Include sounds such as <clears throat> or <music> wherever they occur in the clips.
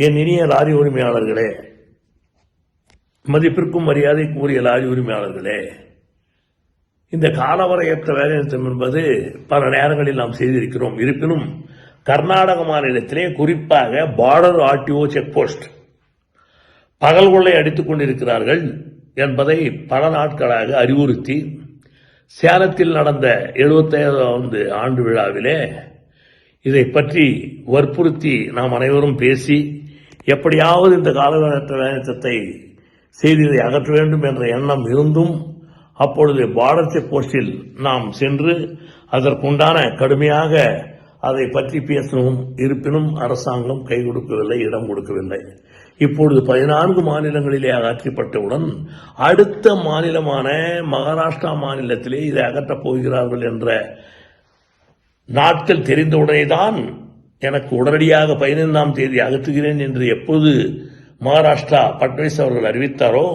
என் இனிய லாரி உரிமையாளர்களே மதிப்பிற்கும் மரியாதை கூறிய லாரி உரிமையாளர்களே இந்த காலவரையற்ற வேலைநிறுத்தம் என்பது பல நேரங்களில் நாம் செய்திருக்கிறோம். இருப்பினும் கர்நாடக மாநிலத்திலே குறிப்பாக பார்டர் ஆர்டிஓ செக் போஸ்ட் பகல் கொள்ளை அடித்துக் கொண்டிருக்கிறார்கள் என்பதை பல நாட்களாக அறிவுறுத்தி சேலத்தில் நடந்த எழுபத்தைந்தாவது ஆண்டு விழாவிலே இதை பற்றி வற்புறுத்தி நாம் அனைவரும் பேசி எப்படியாவது இந்த காலகட்ட வேலைத்தத்தை செய்து அகற்ற வேண்டும் என்ற எண்ணம் இருந்தும் அப்பொழுது பார்டர் போஸ்டில் நாம் சென்று அதற்குண்டான கடுமையாக அதை பற்றி பேசவும் இருப்பினும் அரசாங்கம் கை கொடுக்கவில்லை இடம் கொடுக்கவில்லை. இப்பொழுது பதினான்கு மாநிலங்களிலே அகற்றப்பட்டவுடன் அடுத்த மாநிலமான மகாராஷ்டிரா மாநிலத்திலே இதை அகற்றப் போகிறார்கள் என்ற நாட்கள் தெரிந்தவுடனே தான் எனக்கு உடனடியாக பதினைந்தாம் தேதி அகற்றுகிறேன் என்று எப்போது மகாராஷ்டிரா பட்னவிஸ் அவர்கள் அறிவித்தாரோ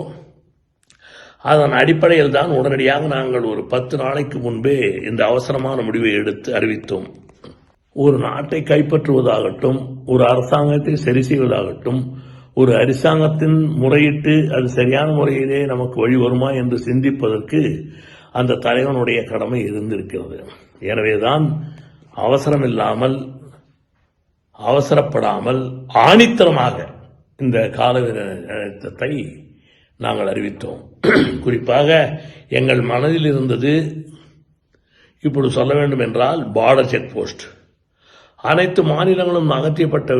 அதன் அடிப்படையில் தான் உடனடியாக நாங்கள் ஒரு பத்து நாளைக்கு முன்பே இந்த அவசரமான முடிவை எடுத்து அறிவித்தோம். ஒரு நாட்டை கைப்பற்றுவதாகட்டும் ஒரு அரசாங்கத்தை சரி செய்வதாகட்டும் ஒரு அரசாங்கத்தின் முறையிட்டு அது சரியான முறையிலே நமக்கு வழி வருமா என்று சிந்திப்பதற்கு அந்த தலைவனுடைய கடமை இருந்திருக்கிறது. எனவேதான் அவசரம் இல்லாமல் அவசரப்படாமல் ஆணித்தரமாக இந்த காலவீர நிறுத்தத்தை நாங்கள் அறிவித்தோம். குறிப்பாக எங்கள் மனதில் இருந்தது இப்படி சொல்ல வேண்டும் என்றால் பார்டர் செக் போஸ்ட் அனைத்து மாநிலங்களும் அகற்றியப்பட்ட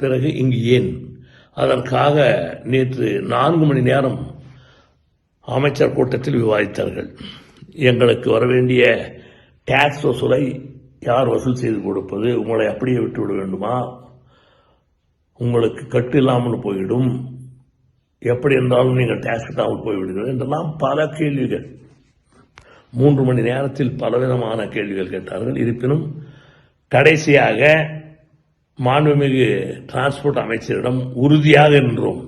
பிறகு இங்கு ஏன்? அதற்காக நேற்று நான்கு மணி நேரம் அமைச்சர் கூட்டத்தில் விவாதித்தார்கள். எங்களுக்கு வர வேண்டிய டேக்ஸ் வசூலை யார் வசூல் செய்து கொடுப்பது உங்களை அப்படியே விட்டு விட வேண்டுமா? உங்களுக்கு கட்டு இல்லாமல் போய்விடும் எப்படி இருந்தாலும் நீங்கள் டேக்ஸ் கட்டாமல் போய்விடுகிறது என்றெல்லாம் பல கேள்விகள். மூன்று மணி நேரத்தில் பலவிதமான கேள்விகள் கேட்டார்கள். இருப்பினும் கடைசியாக மாண்புமிகு டிரான்ஸ்போர்ட் அமைச்சரிடம் உறுதியாக நின்றோம்.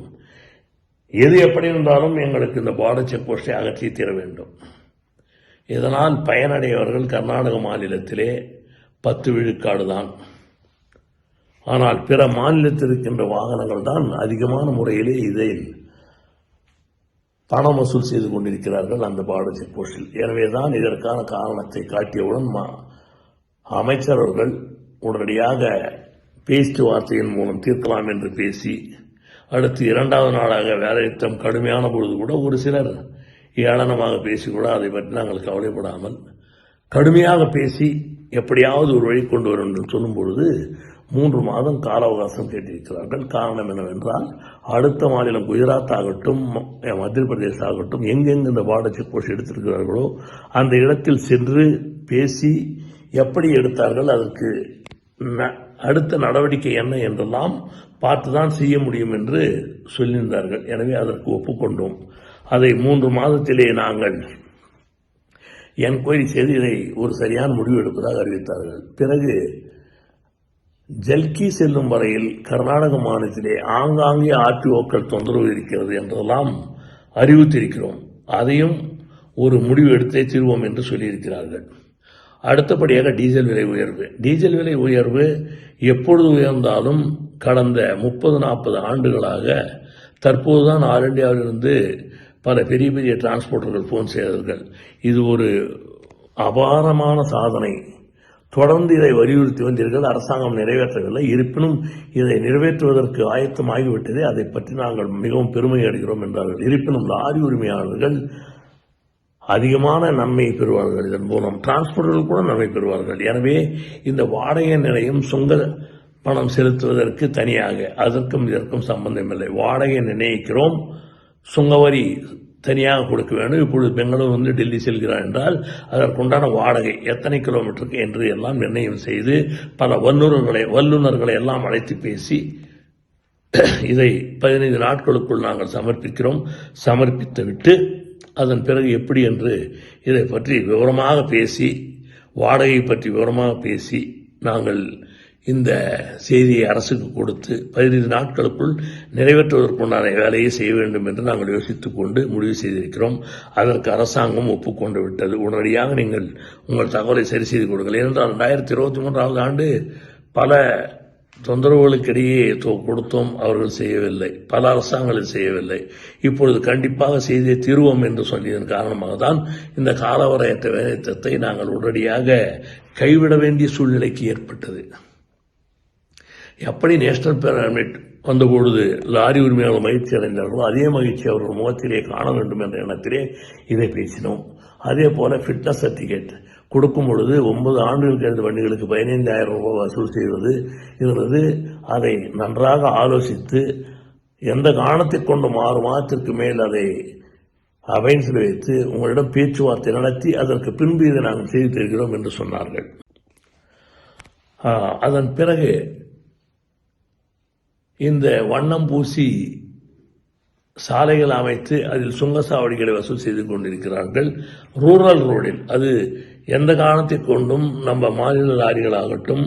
எது எப்படி இருந்தாலும் எங்களுக்கு இந்த பார்டர் செக் போஸ்டை அகற்றி தீர வேண்டும். இதனால் பயனடையவர்கள் கர்நாடக மாநிலத்திலே பத்து விழுக்காடு தான். ஆனால் பிற மாநிலத்தில் இருக்கின்ற வாகனங்கள் தான் அதிகமான முறையிலே இதை பணம் வசூல் செய்து கொண்டிருக்கிறார்கள் அந்த பார்டர் செக் போஸ்டில். எனவே தான் இதற்கான காரணத்தை காட்டியவுடன் மா- உடனடியாக பேச்சு வார்த்தையின் மூலம் தீர்க்கலாம் என்று பேசி அடுத்து இரண்டாவது நாளாக வேலைநிறுத்தம் கடுமையான பொழுது கூட ஒரு சிலர் ஏளனமாக பேசி கூட அதை பற்றி நாங்கள் கவலைப்படாமல் கடுமையாக பேசி எப்படியாவது ஒரு வழி கொண்டு வரும் என்று சொல்லும் பொழுது மூன்று மாதம் கால அவகாசம் கேட்டிருக்கிறார்கள். காரணம் என்னவென்றால் அடுத்த மாநிலம் குஜராத் ஆகட்டும் மத்திய பிரதேசம் ஆகட்டும் எங்கெங்கு இந்த பார்டர் செக் போஸ்ட் எடுத்திருக்கிறார்களோ அந்த இடத்தில் சென்று பேசி எப்படி எடுத்தார்கள் அதற்கு ந- அடுத்த நடவடிக்கை என்ன என்றெல்லாம் பார்த்துதான் செய்ய முடியும் என்று சொல்லியிருந்தார்கள். எனவே அதற்கு ஒப்புக்கொண்டோம். அதை மூன்று மாதத்திலே நாங்கள் என்கொயரி செய்து இதை ஒரு சரியான முடிவு எடுப்பதாக அறிவித்தார்கள். பிறகு ஜல்கி செல்லும் வரையில் கர்நாடக மாநிலத்திலே ஆங்காங்கே ஆர்டிஓக்கள் தொந்தரவு இருக்கிறது என்றெல்லாம் அறிவித்திருக்கிறோம். அதையும் ஒரு முடிவு எடுத்தே தீர்வோம் என்று சொல்லியிருக்கிறார்கள். அடுத்தபடியாக டீசல் விலை உயர்வு. டீசல் விலை உயர்வு எப்பொழுது உயர்ந்தாலும் கடந்த முப்பது நாற்பது ஆண்டுகளாக தற்போதுதான் ஆல் இந்தியாவிலிருந்து பல பெரிய பெரிய டிரான்ஸ்போர்ட்டர்கள் ஃபோன் செய்தார்கள் இது ஒரு அபாரமான சாதனை. தொடர்ந்து இதை வலியுறுத்தி வந்தீர்கள் அரசாங்கம் நிறைவேற்றவில்லை. இருப்பினும் இதை நிறைவேற்றுவதற்கு ஆயத்தமாகிவிட்டதே அதை பற்றி நாங்கள் மிகவும் பெருமை அடைகிறோம் என்றார்கள். இருப்பினும் லாரி உரிமையாளர்கள் அதிகமான நன்மை பெறுவார்கள் இதன் மூலம். டிரான்ஸ்போர்ட்டர்கள் கூட நன்மை பெறுவார்கள். எனவே இந்த வாடகை நிலையம் சுங்க பணம் செலுத்துவதற்கு தனியாக. அதற்கும் இதற்கும் சம்பந்தமில்லை வாடகை நிர்ணயிக்கிறோம். சுங்கவரி தனியாக கொடுக்க வேண்டும். இப்பொழுது பெங்களூர் வந்து டெல்லி செல்கிறார் என்றால் அதற்குண்டான வாடகை எத்தனை கிலோமீட்டருக்கு என்று எல்லாம் நிர்ணயம் செய்து பல வல்லுநர்களை வல்லுநர்களை எல்லாம் அழைத்து பேசி இதை பதினைந்து நாட்களுக்குள் நாங்கள் சமர்ப்பிக்கிறோம். சமர்ப்பித்து விட்டு அதன் பிறகு எப்படி என்று இதை பற்றி விவரமாக பேசி வாடகை பற்றி விவரமாக பேசி நாங்கள் இந்த செய்தியை அரசுக்கு கொடுத்து பதினைந்து நாட்களுக்குள் நிறைவேற்றுவதற்குண்டான வேலையை செய்ய வேண்டும் என்று நாங்கள் யோசித்துக் கொண்டு முடிவு செய்திருக்கிறோம். அதற்கு அரசாங்கம் ஒப்புக்கொண்டு விட்டது. உடனடியாக நீங்கள் உங்கள் தகவலை சரி செய்து கொடுங்கள். ஏனென்றால் ரெண்டாயிரத்தி இருபத்தி மூன்றாவது ஆண்டு பல தொந்தரவுகளுக்கிடையே கொடுத்தோம். அவர்கள் செய்யவில்லை. பல அரசாங்கங்கள் செய்யவில்லை. இப்பொழுது கண்டிப்பாக செய்தே தீர்வோம் என்று சொல்லியதன் காரணமாக தான் இந்த காலவரையற்ற வேலைத்திட்டத்தை நாங்கள் உடனடியாக கைவிட வேண்டிய சூழ்நிலைக்கு ஏற்பட்டது. எப்படி நேஷனல் பேரமிட் வந்தபொழுது லாரி உரிமையாளர் மகிழ்ச்சி அடைந்தார்களோ அதே மகிழ்ச்சி அவர்கள் முகத்திலே காண வேண்டும் என்ற எண்ணத்திலே இதை பேசினோம். அதே போல ஃபிட்னஸ் சர்டிஃபிகேட் கொடுக்கும் பொழுது ஒன்பது ஆண்டுகளுக்கு இருந்த வண்டிகளுக்கு பதினைந்தாயிரம் ரூபாய் வசூல் செய்வது இருந்தது. அதை நன்றாக ஆலோசித்து எந்த காரணத்தை கொண்டு ஆறு மாதத்திற்கு மேல் அதை அவைன்ஸில் வைத்து உங்களிடம் பேச்சுவார்த்தை நடத்தி அதற்கு பின்பு இதை நாங்கள் செய்து தருகிறோம் என்று சொன்னார்கள். அதன் பிறகு இந்த வண்ணம் பூசி சாலைகள் அமைத்து அதில் சுங்கசாவடிகளை வசூல் செய்து கொண்டிருக்கிறார்கள். ரூரல் ரோடில் அது எந்த காரணத்தை கொண்டும் நம்ம மாநில லாரிகளாகட்டும்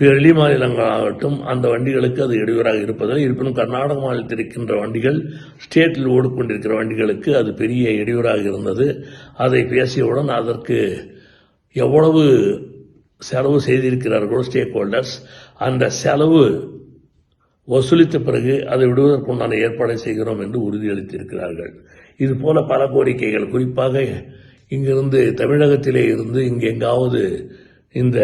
வெளி மாநிலங்களாகட்டும் அந்த வண்டிகளுக்கு அது இடையூறாக இருப்பதில்லை. இருப்பினும் கர்நாடக மாநிலத்தில் இருக்கின்ற வண்டிகள் ஸ்டேட்டில் ஓடிக்கொண்டிருக்கிற வண்டிகளுக்கு அது பெரிய இடையூறாக இருந்தது. அதை பேசியவுடன் அதற்கு எவ்வளவு செலவு செய்திருக்கிறார்களோ ஸ்டேக் ஹோல்டர்ஸ் அந்த செலவு வசூலித்த பிறகு அதை விடுவதற்குண்டான ஏற்பாடை செய்கிறோம் என்று உறுதியளித்திருக்கிறார்கள். இது போல பல கோரிக்கைகள். குறிப்பாக இங்கிருந்து தமிழகத்திலே இருந்து இங்கு எங்காவது இந்த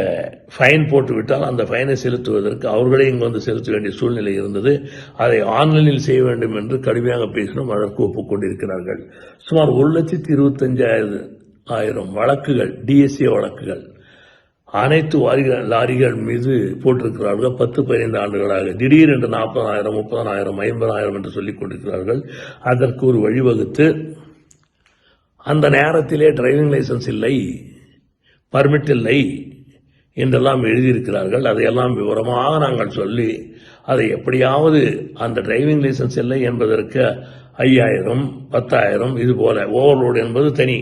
ஃபைன் போட்டுவிட்டால் அந்த ஃபைனை செலுத்துவதற்கு அவர்களே இங்கு வந்து செலுத்த வேண்டிய சூழ்நிலை இருந்தது. அதை ஆன்லைனில் செய்ய வேண்டும் என்று கடுமையாக பேசினோம். அதற்கு ஒப்புக்கொண்டிருக்கிறார்கள். சுமார் ஒரு லட்சத்தி இருபத்தஞ்சாயிரம் ஆயிரம் வழக்குகள் டிஎஸ்சி வழக்குகள். அனைத்து வாரிகள் லாரிகள் மீது போட்டிருக்கிறார்கள். பத்து பதினைந்து ஆண்டுகளாக. திடீரென்று நாற்பதாயிரம் முப்பதாயிரம் ஐம்பதாயிரம் என்று சொல்லிக் கொண்டிருக்கிறார்கள். அதற்கு ஒரு வழிவகுத்து அந்த நேரத்திலே டிரைவிங் லைசன்ஸ் இல்லை பர்மிட் இல்லை என்றெல்லாம் எழுதியிருக்கிறார்கள். அதையெல்லாம் விவரமாக நாங்கள் சொல்லி அதை எப்படியாவது அந்த டிரைவிங் லைசன்ஸ் இல்லை என்பதற்கு ஐயாயிரம் பத்தாயிரம் இது போல ஓவர்லோடு என்பது தனி.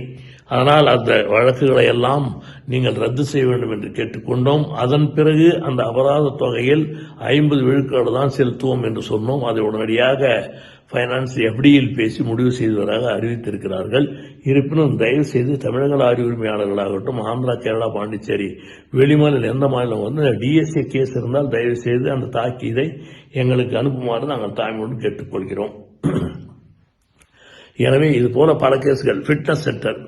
ஆனால் அந்த வழக்குகளை எல்லாம் நீங்கள் ரத்து செய்ய வேண்டும் என்று கேட்டுக்கொண்டோம். அதன் பிறகு அந்த அபராத தொகையில் ஐம்பது விழுக்காடு தான் செலுத்துவோம் என்று சொன்னோம். அதை உடனடியாக ஃபைனான்ஸ் எஃப்டியில் பேசி முடிவு செய்தவராக அறிவித்திருக்கிறார்கள். இருப்பினும் தயவு செய்து தமிழக லாரி உரிமையாளர்களாகட்டும் ஆந்திரா கேரளா பாண்டிச்சேரி வெளிமாநில எந்த மாநிலம் வந்து டிஎஸ்ஏ கேஸ் இருந்தால் தயவு செய்து அந்த தாக்கீதை எங்களுக்கு அனுப்புமாறு நாங்கள் தாய்மொழி கேட்டுக்கொள்கிறோம். எனவே இது போல பல கேஸ்கள். ஃபிட்னஸ் சென்டர்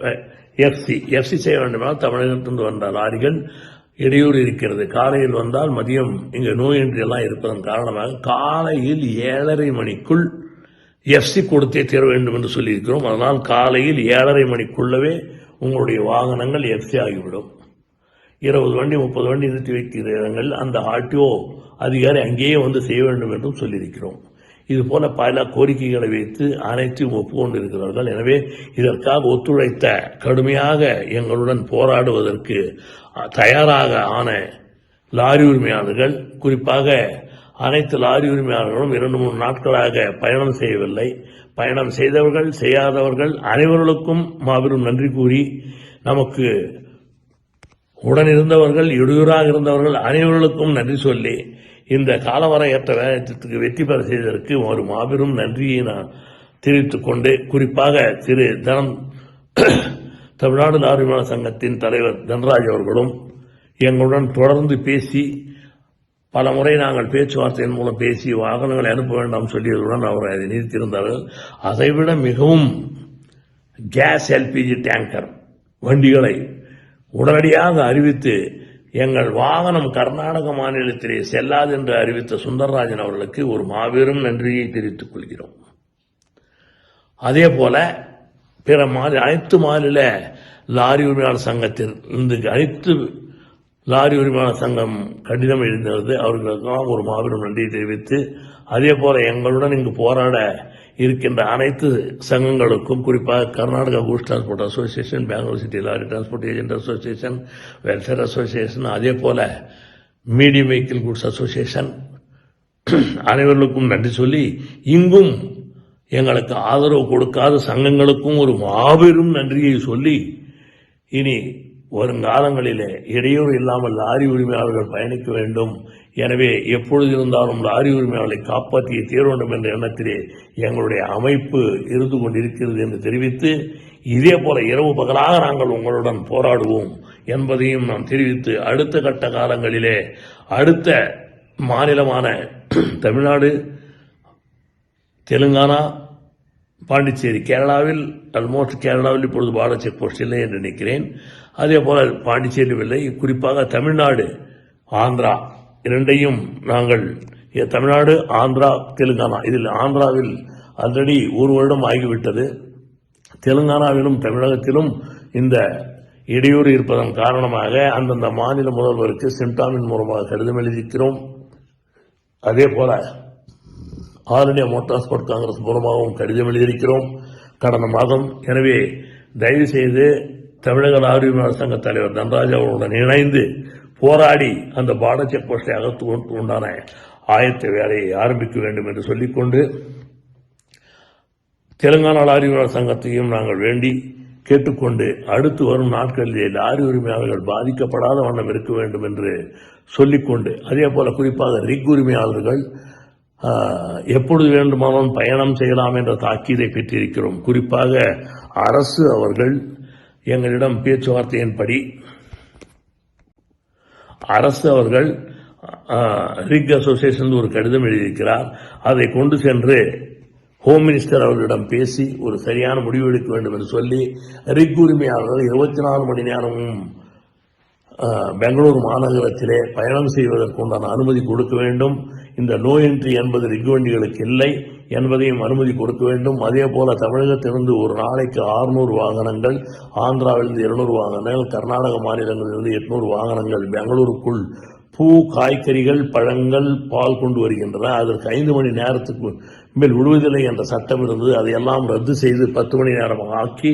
எஃப்சி எஃப்சி செய்ய வேண்டுமானால் தமிழகத்திலிருந்து வந்த லாரிகள் இடையூறு இருக்கிறது. காலையில் வந்தால் மதியம் இங்கு நோயின்றி எல்லாம் இருப்பதன் காரணமாக காலையில் ஏழரை மணிக்குள் எஃப்சி கொடுத்தே தீர வேண்டும் என்று சொல்லியிருக்கிறோம். அதனால் காலையில் ஏழரை மணிக்குள்ளவே உங்களுடைய வாகனங்கள் எஃப்சி ஆகிவிடும். இருபது வண்டி முப்பது வண்டி நிறுத்தி வைக்கிற இடங்கள் அந்த ஆர்டிஓ அதிகாரி அங்கேயே வந்து செய்ய வேண்டும் என்றும் சொல்லியிருக்கிறோம். இது போல பல கோரிக்கைகளை வைத்து அனைத்தையும் ஒப்புக்கொண்டிருக்கிறார்கள். எனவே இதற்காக ஒத்துழைத்த கடுமையாக எங்களுடன் போராடுவதற்கு தயாராக ஆன லாரி உரிமையாளர்கள் குறிப்பாக அனைத்து லாரி உரிமையாளர்களும் இரண்டு மூணு நாட்களாக பயணம் செய்யவில்லை. பயணம் செய்தவர்கள் செய்யாதவர்கள் அனைவர்களுக்கும் மாபெரும் நன்றி கூறி நமக்கு உடன் இருந்தவர்கள் இடையூறாக இருந்தவர்கள் அனைவர்களுக்கும் நன்றி சொல்லி இந்த காலவரையற்ற வேலைத்திட்டத்துக்கு வெற்றி பெற செய்ததற்கு ஒரு மாபெரும் நன்றியை நான் தெரிவித்துக் கொண்டு குறிப்பாக திரு தனம் <clears throat> தமிழ்நாடு நாரிமான சங்கத்தின் தலைவர் தனராஜ் அவர்களும் எங்களுடன் தொடர்ந்து பேசி பல முறை நாங்கள் பேச்சுவார்த்தையின் மூலம் பேசி வாகனங்களை அனுப்ப வேண்டாம் சொல்லியதுடன் அவர் அதை நிறுத்தியிருந்தார்கள். அதைவிட மிகவும் கேஸ் எல்பிஜி டேங்கர் வண்டிகளை உடனடியாக அறிவித்து எங்கள் வாகனம் கர்நாடக மாநிலத்திலே செல்லாது என்று அறிவித்த சுந்தரராஜன் அவர்களுக்கு ஒரு மாபெரும் நன்றியை தெரிவித்துக் கொள்கிறோம். அதே போல பிற மாநில அனைத்து மாநில லாரி உரிமையாளர் சங்கத்தின் இந்த அனைத்து லாரி உரிமையாளர் சங்கம் கடிதம் எழுந்தது அவர்களுக்கெல்லாம் ஒரு மாபெரும் நன்றியை தெரிவித்து அதே போல எங்களுடன் இங்கு போராட இருக்கின்ற அனைத்து சங்கங்களுக்கும் குறிப்பாக Karnataka goods transport association Bangalore city lorry transport agent association welfare association அதே போல மீடியம் வெஹிக்கிள் குட்ஸ் அசோசியேஷன் அனைவர்களுக்கும் நன்றி சொல்லி இங்கும் எங்களுக்கு ஆதரவு கொடுக்காத சங்கங்களுக்கும் ஒரு மாபெரும் நன்றியை சொல்லி இனி வருங்காலங்களிலே இடையூறு இல்லாமல் லாரி உரிமையாளர்கள் பயணிக்க வேண்டும் எனவே எப்பொழுது இருந்தாலும் லாரி உரிமையாளர்களை காப்பாற்றிய தீர வேண்டும் என்ற எண்ணத்திலே எங்களுடைய அமைப்பு இருந்து கொண்டிருக்கிறது என்று தெரிவித்து இதே போல இரவு பகலாக நாங்கள் உங்களுடன் போராடுவோம் என்பதையும் நாம் தெரிவித்து அடுத்த கட்ட காலங்களிலே அடுத்த மாநிலமான தமிழ்நாடு தெலுங்கானா பாண்டிச்சேரி கேரளாவில் ஆல்மோஸ்ட் கேரளாவில் இப்பொழுது பாரத செக் போஸ்ட் இல்லை என்று நினைக்கிறேன். அதே போல பாண்டிச்சேரியில் இல்லை குறிப்பாக தமிழ்நாடு ஆந்திரா. இரண்டையும் நாங்கள் எ- தமிழ்நாடு ஆந்திரா தெலுங்கானா. இதில் ஆந்திராவில் ஆல்ரெடி ஒரு வருடம் ஆகிவிட்டது. தெலுங்கானாவிலும் தமிழகத்திலும் இந்த இடையூறு இருப்பதன் காரணமாக அந்தந்த மாநில முதல்வருக்கு சிம்டாமின் மூலமாக கடிதம் எழுதியிருக்கிறோம். அதே போல all India motor sport congress மூலமாகவும் கடிதம் எழுதியிருக்கிறோம். கடந்த மாதம். எனவே தயவு செய்து தமிழக லாரி சங்க தலைவர் தன்ராஜ் அவர்களுடன் இணைந்து போராடி அந்த பார்டர் செக் போஸ்டை அகத்து உண்டான ஆயத்த வேலையை ஆரம்பிக்க வேண்டும் என்று சொல்லிக்கொண்டு தெலுங்கானா லாரி உரிமையாளர் சங்கத்தையும் நாங்கள் வேண்டி கேட்டுக்கொண்டு அடுத்து வரும் நாட்களிலே லாரி உரிமையாளர்கள் பாதிக்கப்படாத வண்ணம் இருக்க வேண்டும் என்று சொல்லிக்கொண்டு அதே போல குறிப்பாக ரிக் உரிமையாளர்கள் எப்பொழுது வேண்டுமானாலும் பயணம் செய்யலாம் என்ற தாக்கீதை பெற்றிருக்கிறோம். குறிப்பாக அரசு அவர்கள் எங்களிடம் பேச்சுவார்த்தையின்படி அரசு அவர்கள் ரிக் அசோசியேஷன் ஒரு கடிதம் எழுதியிருக்கிறார். அதை கொண்டு சென்று ஹோம் மினிஸ்டர் அவர்களிடம் பேசி ஒரு சரியான முடிவு எடுக்க வேண்டும் என்று சொல்லி ரிக் உரிமையாளர்கள் இருபத்தி நாலு மணி நேரமும் பெங்களூர் பெங்களூரு மாநகரத்திலே பயணம் செய்வதற்கு உண்டான அனுமதி கொடுக்க வேண்டும். இந்த நோ என்ட்ரி என்பது ரிக் வண்டிகளுக்கு இல்லை. என்பதையும் அனுமதி கொடுக்க வேண்டும். அதே போல தமிழகத்திலிருந்து ஒரு நாளைக்கு 600 வாகனங்கள் ஆந்திராவிலிருந்து 200 வாகனங்கள் கர்நாடக மாநிலங்களிலிருந்து 800 வாகனங்கள் பெங்களூருக்குள் பூ காய்கறிகள் பழங்கள் பால் கொண்டு வருகின்றன. அதற்கு ஐந்து மணி நேரத்துக்கு மேல் விடுவதில்லை என்ற சட்டம் இருந்தது. அதையெல்லாம் ரத்து செய்து பத்து மணி நேரம் ஆக்கி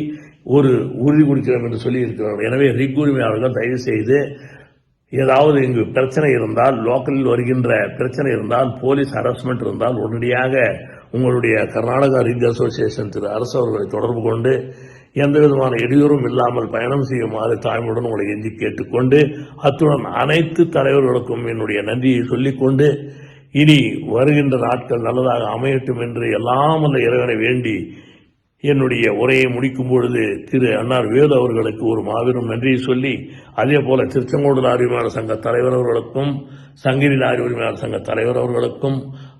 ஒரு உறுதி கொடுக்கிறோம் என்று சொல்லியிருக்கிறார்கள். எனவே ரிக் உரிமையாளர்கள் தயவு செய்து ஏதாவது இங்கு பிரச்சனை இருந்தால் லோக்கலில் வருகின்ற பிரச்சனை இருந்தால் போலீஸ் ஹராஸ்மெண்ட் இருந்தால் உடனடியாக உங்களுடைய கர்நாடகா ரிக் அசோசியேஷன் திரு அரசு அவர்களை தொடர்பு கொண்டு எந்த விதமான இடையூறும் இல்லாமல் பயணம் செய்யுமாறு தாய்மையுடன் உங்களை எஞ்சி கேட்டுக்கொண்டு அத்துடன் அனைத்து தலைவர்களுக்கும் என்னுடைய நன்றியை சொல்லிக்கொண்டு இனி வருகின்ற நாட்கள் நல்லதாக அமையட்டும் என்று எல்லாம் அந்த இறைவனை வேண்டி என்னுடைய உரையை முடிக்கும் பொழுது திரு அன்னார் வேலு அவர்களுக்கு ஒரு மாபெரும் நன்றியை சொல்லி அதே போல திருச்செங்கோடு லாரி உரிமையாளர் சங்க தலைவர் அவர்களுக்கும் சங்கிரி லாரி உரிமையாளர் சங்க தலைவர் அவர்களுக்கும்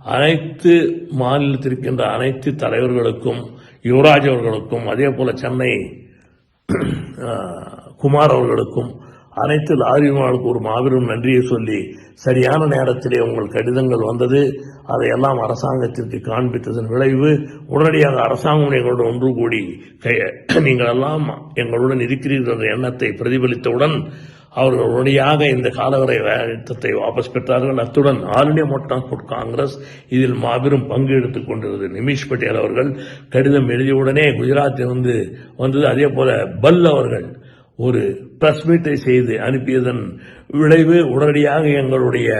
அனைத்து மாநிலத்திற்கின்ற அனைத்து தலைவர்களுக்கும் யுவராஜ் அவர்களுக்கும் அதே போல சென்னை குமார் அவர்களுக்கும் அனைத்து லாரி ஒரு மாபெரும் நன்றியை சொல்லி சரியான நேரத்திலே உங்கள் கடிதங்கள் வந்தது. அதையெல்லாம் அரசாங்கத்திற்கு காண்பித்ததன் விளைவு உடனடியாக அரசாங்கம் எங்களுடன் ஒன்று கூடி நீங்கள் எல்லாம் எங்களுடன் இருக்கிறீர்கள் என்ற எண்ணத்தை பிரதிபலித்தவுடன் அவர்கள் உடனடியாக இந்த காலவரை யுத்தத்தை வாபஸ் பெற்றார்கள். அத்துடன் all India motor transport congress இதில் மாபெரும் பங்கு எடுத்துக் கொண்டிருந்தது. நிமிஷ் பட்டேல் அவர்கள் கடிதம் எழுதியவுடனே குஜராத்திலிருந்து வந்தது. அதே போல பல் அவர்கள் ஒரு பிரஸ் மீட்டை செய்து அனுப்பியதன் விளைவு உடனடியாக எங்களுடைய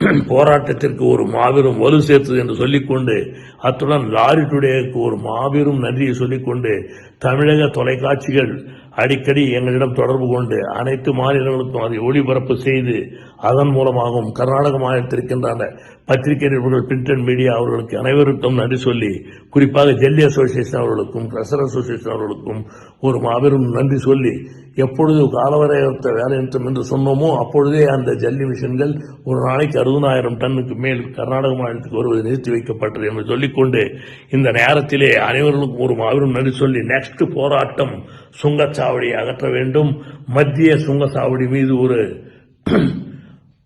போராட்டத்திற்கு ஒரு மாபெரும் வலு சேர்த்தது என்று சொல்லிக்கொண்டு அத்துடன் லாரி டுடேக்கு ஒரு மாபெரும் நன்றியை சொல்லிக்கொண்டு தமிழக தொலைக்காட்சிகள் அடிக்கடி எங்களிடம் தொடர்பு கொண்டு அனைத்து மாநிலங்களுக்கும் அதை ஒளிபரப்பு செய்து அதன் மூலமாகவும் கர்நாடக மாநிலத்திற்கின்ற அந்த பத்திரிகை நிருபர்கள் பிரிண்ட் அண்ட் மீடியா அவர்களுக்கு அனைவருக்கும் நன்றி சொல்லி குறிப்பாக ஜெல்லி அசோசியேஷன் அவர்களுக்கும் பிரசர் அசோசியேஷன் அவர்களுக்கும் ஒரு மாபெரும் நன்றி சொல்லி எப்பொழுது காலவரையற்ற வேலைநிறுத்தம் என்று சொன்னோமோ அப்பொழுதே அந்த ஜல்லி மிஷின்கள் ஒரு நாளைக்கு அறுபதாயிரம் டன்னுக்கு மேல் கர்நாடக மாநிலத்துக்கு வருவது நிறுத்தி வைக்கப்பட்டது என்று சொல்லிக்கொண்டு இந்த நேரத்திலே அனைவர்களுக்கும் ஒரு மாபெரும் நன்றி சொல்லி நெக்ஸ்ட் போராட்டம் சுங்கச்சாவடியை அகற்ற வேண்டும். மத்திய சுங்கச்சாவடி மீது ஒரு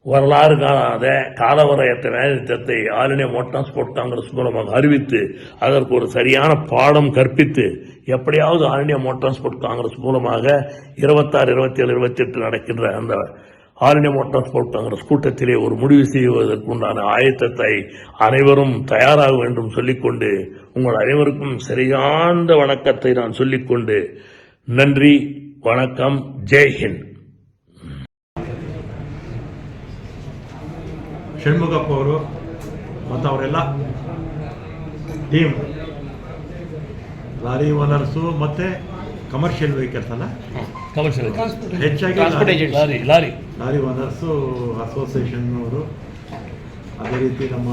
வரலாறு காணாத காலவரையற்ற வேலைநிறுத்தத்தை ஆளுநர் இண்டியா மோட்டார் டிரான்ஸ்போர்ட் காங்கிரஸ் மூலமாக அறிவித்து அதற்கு ஒரு சரியான பாடம் கற்பித்து எப்படியாவது ஆளுநர் இண்டியா மோட்டார் டிரான்ஸ்போர்ட் காங்கிரஸ் மூலமாக இருபத்தாறு இருபத்தி ஏழு இருபத்தி எட்டு நடக்கின்ற அந்த all India motor transport congress கூட்டத்திலே ஒரு முடிவு செய்வதற்குண்டான ஆயத்தத்தை அனைவரும் தயாராக வேண்டும் சொல்லிக்கொண்டு உங்கள் அனைவருக்கும் சரியார்ந்த வணக்கத்தை நான் சொல்லிக்கொண்டு நன்றி வணக்கம் ஜெய்ஹிந்த் ಷಣ್ಮುಗಪ್ಪ ಅವರು ಮತ್ತು ಅವರೆಲ್ಲ ಟೀಮ್ ಲಾರಿ ಓನರ್ಸು ಮತ್ತು ಕಮರ್ಷಿಯಲ್ ವೆಹಿಕಲ್ಸ್ ಅಲ್ಲ ಕಮರ್ಷಿಯಲ್ ಹೆಚ್ಚಾಗಿ transport lorry- agents lorry lorry. Lorry owners ಅಸೋಸಿಯೇಷನ್ನವರು ಅದೇ ರೀತಿ ನಮ್ಮ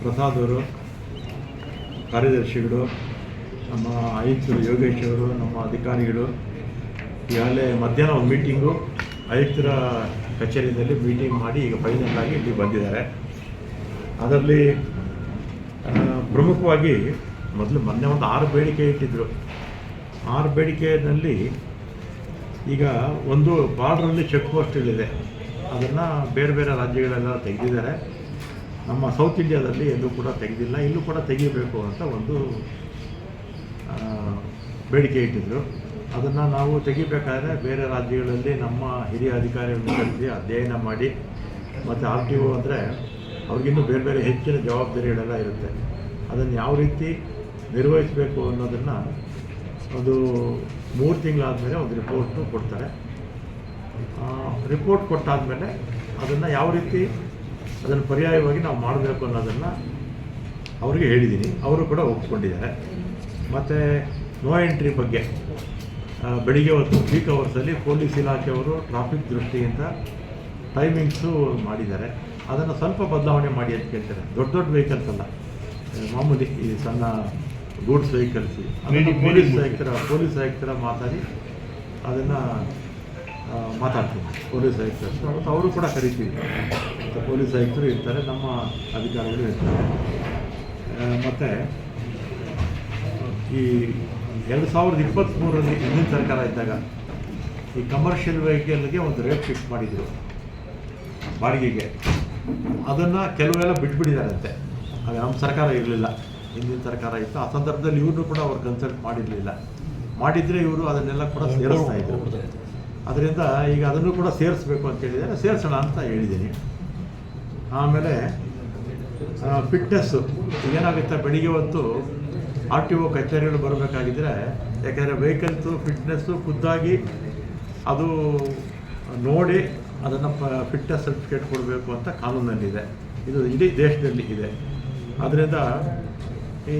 ಪ್ರಸಾದ್ ಅವರು ಕಾರ್ಯದರ್ಶಿಗಳು ನಮ್ಮ ಆಯುಕ್ತರು ಯೋಗೇಶ್ ಅವರು ನಮ್ಮ ಅಧಿಕಾರಿಗಳು. ಈಗಾಗಲೇ ಮಧ್ಯಾಹ್ನ ಒಂದು ಮೀಟಿಂಗು ಆಯುಕ್ತರ ಕಚೇರಿಯಲ್ಲಿ ಮೀಟಿಂಗ್ ಮಾಡಿ ಈಗ ಫೈನಲ್ ಆಗಿ ಇಲ್ಲಿ ಬಂದಿದ್ದಾರೆ. ಅದರಲ್ಲಿ ಪ್ರಮುಖವಾಗಿ ಮೊದಲು ಮೊನ್ನೆ ಒಂದು ಆರು ಬೇಡಿಕೆ ಇಟ್ಟಿದ್ದರು ಆರು ಬೇಡಿಕೆಯಲ್ಲಿ ಈಗ ಒಂದು ಬಾರ್ಡ್ರಲ್ಲಿ ಚೆಕ್ ಪೋಸ್ಟ್ಗಳಿದೆ. ಅದನ್ನು ಬೇರೆ ಬೇರೆ ರಾಜ್ಯಗಳೆಲ್ಲ ತೆಗೆದಿದ್ದಾರೆ. ನಮ್ಮ ಸೌತ್ ಇಂಡಿಯಾದಲ್ಲಿ ಎಲ್ಲೂ ಕೂಡ ತೆಗೆದಿಲ್ಲ. ಇಲ್ಲೂ ಕೂಡ ತೆಗಿಬೇಕು ಅಂತ ಒಂದು ಬೇಡಿಕೆ ಇಟ್ಟಿದ್ದರು ಅದನ್ನು ನಾವು ತೆಗಿಬೇಕಾದ್ರೆ ಬೇರೆ ರಾಜ್ಯಗಳಲ್ಲಿ ನಮ್ಮ ಹಿರಿಯ ಅಧಿಕಾರಿಗಳನ್ನು ಕರೆಸಿ ಅಧ್ಯಯನ ಮಾಡಿ, ಮತ್ತು ಆರ್ ಟಿ ಒ ಅಂದರೆ ಅವ್ರಿಗಿನ್ನೂ ಬೇರೆ ಬೇರೆ ಹೆಚ್ಚಿನ ಜವಾಬ್ದಾರಿಗಳೆಲ್ಲ ಇರುತ್ತೆ. ಅದನ್ನು ಯಾವ ರೀತಿ ನಿರ್ವಹಿಸಬೇಕು ಅನ್ನೋದನ್ನು ಒಂದು ಮೂರು ತಿಂಗಳಾದಮೇಲೆ ಒಂದು ರಿಪೋರ್ಟ್ನು ಕೊಡ್ತಾರೆ. ರಿಪೋರ್ಟ್ ಕೊಟ್ಟಾದಮೇಲೆ ಅದನ್ನು ಯಾವ ರೀತಿ ಅದನ್ನು ಪರ್ಯಾಯವಾಗಿ ನಾವು ಮಾಡಬೇಕು ಅನ್ನೋದನ್ನು ಅವರಿಗೆ ಹೇಳಿದ್ದೀನಿ ಅವರು ಕೂಡ ಒಪ್ಕೊಂಡಿದ್ದಾರೆ. ಮತ್ತು ನೋ ಎಂಟ್ರಿ ಬಗ್ಗೆ ಬೆಳಿಗ್ಗೆ ಹೊತ್ತು ಪೀಕ್ ಅವರ್ಸಲ್ಲಿ ಪೊಲೀಸ್ ಇಲಾಖೆಯವರು ಟ್ರಾಫಿಕ್ ದೃಷ್ಟಿಯಿಂದ ಟೈಮಿಂಗ್ಸು ಮಾಡಿದ್ದಾರೆ. ಅದನ್ನು ಸ್ವಲ್ಪ ಬದಲಾವಣೆ ಮಾಡಿ ಅಂತ ಕೇಳ್ತಾರೆ. ದೊಡ್ಡ ದೊಡ್ಡ ವೆಹಿಕಲ್ಸ್ ಅಲ್ಲ. ಮಾಮೂಲಿ ಈ ಸಣ್ಣ ಗೂಡ್ಸ್ ಸ್ವೀಕರಿಸಿ ಪೊಲೀಸ್ ಆಯುಕ್ತರ ಪೊಲೀಸ್ ಆಯುಕ್ತರ ಮಾತಾಡಿ ಅದನ್ನು ಮಾತಾಡ್ತೀವಿ ಪೊಲೀಸ್ ಆಯುಕ್ತರು ಮತ್ತು ಅವರು ಕೂಡ ಕರಿತೀವಿ. ಮತ್ತು ಪೊಲೀಸ್ ಆಯುಕ್ತರು ಇರ್ತಾರೆ ನಮ್ಮ ಅಧಿಕಾರಿಗಳು ಇರ್ತಾರೆ. ಮತ್ತು ಈ ಎರಡು ಸಾವಿರದ ಇಪ್ಪತ್ತ್ಮೂರರಲ್ಲಿ ಹಿಂದಿನ ಸರ್ಕಾರ ಇದ್ದಾಗ ಈ ಕಮರ್ಷಿಯಲ್ ವೆಹಿಕಲ್ಗೆ ಒಂದು ರೇಟ್ ಫಿಕ್ಸ್ ಮಾಡಿದರು. ಬಾಡಿಗೆಗೆ. ಅದನ್ನು ಕೆಲವೆಲ್ಲ ಬಿಟ್ಬಿಟ್ಟಿದ್ದಾರಂತೆ. ಅದು ನಮ್ಮ ಸರ್ಕಾರ ಇರಲಿಲ್ಲ. ಹಿಂದಿನ ಸರ್ಕಾರ ಇತ್ತು. ಆ ಸಂದರ್ಭದಲ್ಲಿ ಇವ್ರನ್ನೂ ಕೂಡ ಅವ್ರು ಕನ್ಸಲ್ಟ್ ಮಾಡಿರಲಿಲ್ಲ. ಮಾಡಿದರೆ ಇವರು ಅದನ್ನೆಲ್ಲ ಕೂಡ ಸೇರಿಸ್ತಾ ಇದ್ದರು ಅದರಿಂದ ಈಗ ಅದನ್ನು ಕೂಡ ಸೇರಿಸ್ಬೇಕು ಅಂತ ಹೇಳಿದರೆ ಸೇರಿಸೋಣ ಅಂತ ಹೇಳಿದ್ದೀನಿ. ಆಮೇಲೆ ಫಿಟ್ನೆಸ್ಸು ಏನಾಗುತ್ತೆ? ಬೆಳಿಗ್ಗೆ ಹೊತ್ತು ಆರ್ ಟಿ ಒ ಕಚೇರಿಗಳು ಬರಬೇಕಾಗಿದ್ದರೆ ಯಾಕೆಂದರೆ ವೆಹಿಕಲ್ಸು ಫಿಟ್ನೆಸ್ಸು ಖುದ್ದಾಗಿ ಅದು ನೋಡಿ ಅದನ್ನು ಪ ಫಿಟ್ನೆಸ್ ಸರ್ಟಿಫಿಕೇಟ್ ಕೊಡಬೇಕು ಅಂತ ಕಾನೂನಲ್ಲಿದೆ. ಇದು ಇಡೀ ದೇಶದಲ್ಲಿ ಇದೆ. ಅದರಿಂದ ಈ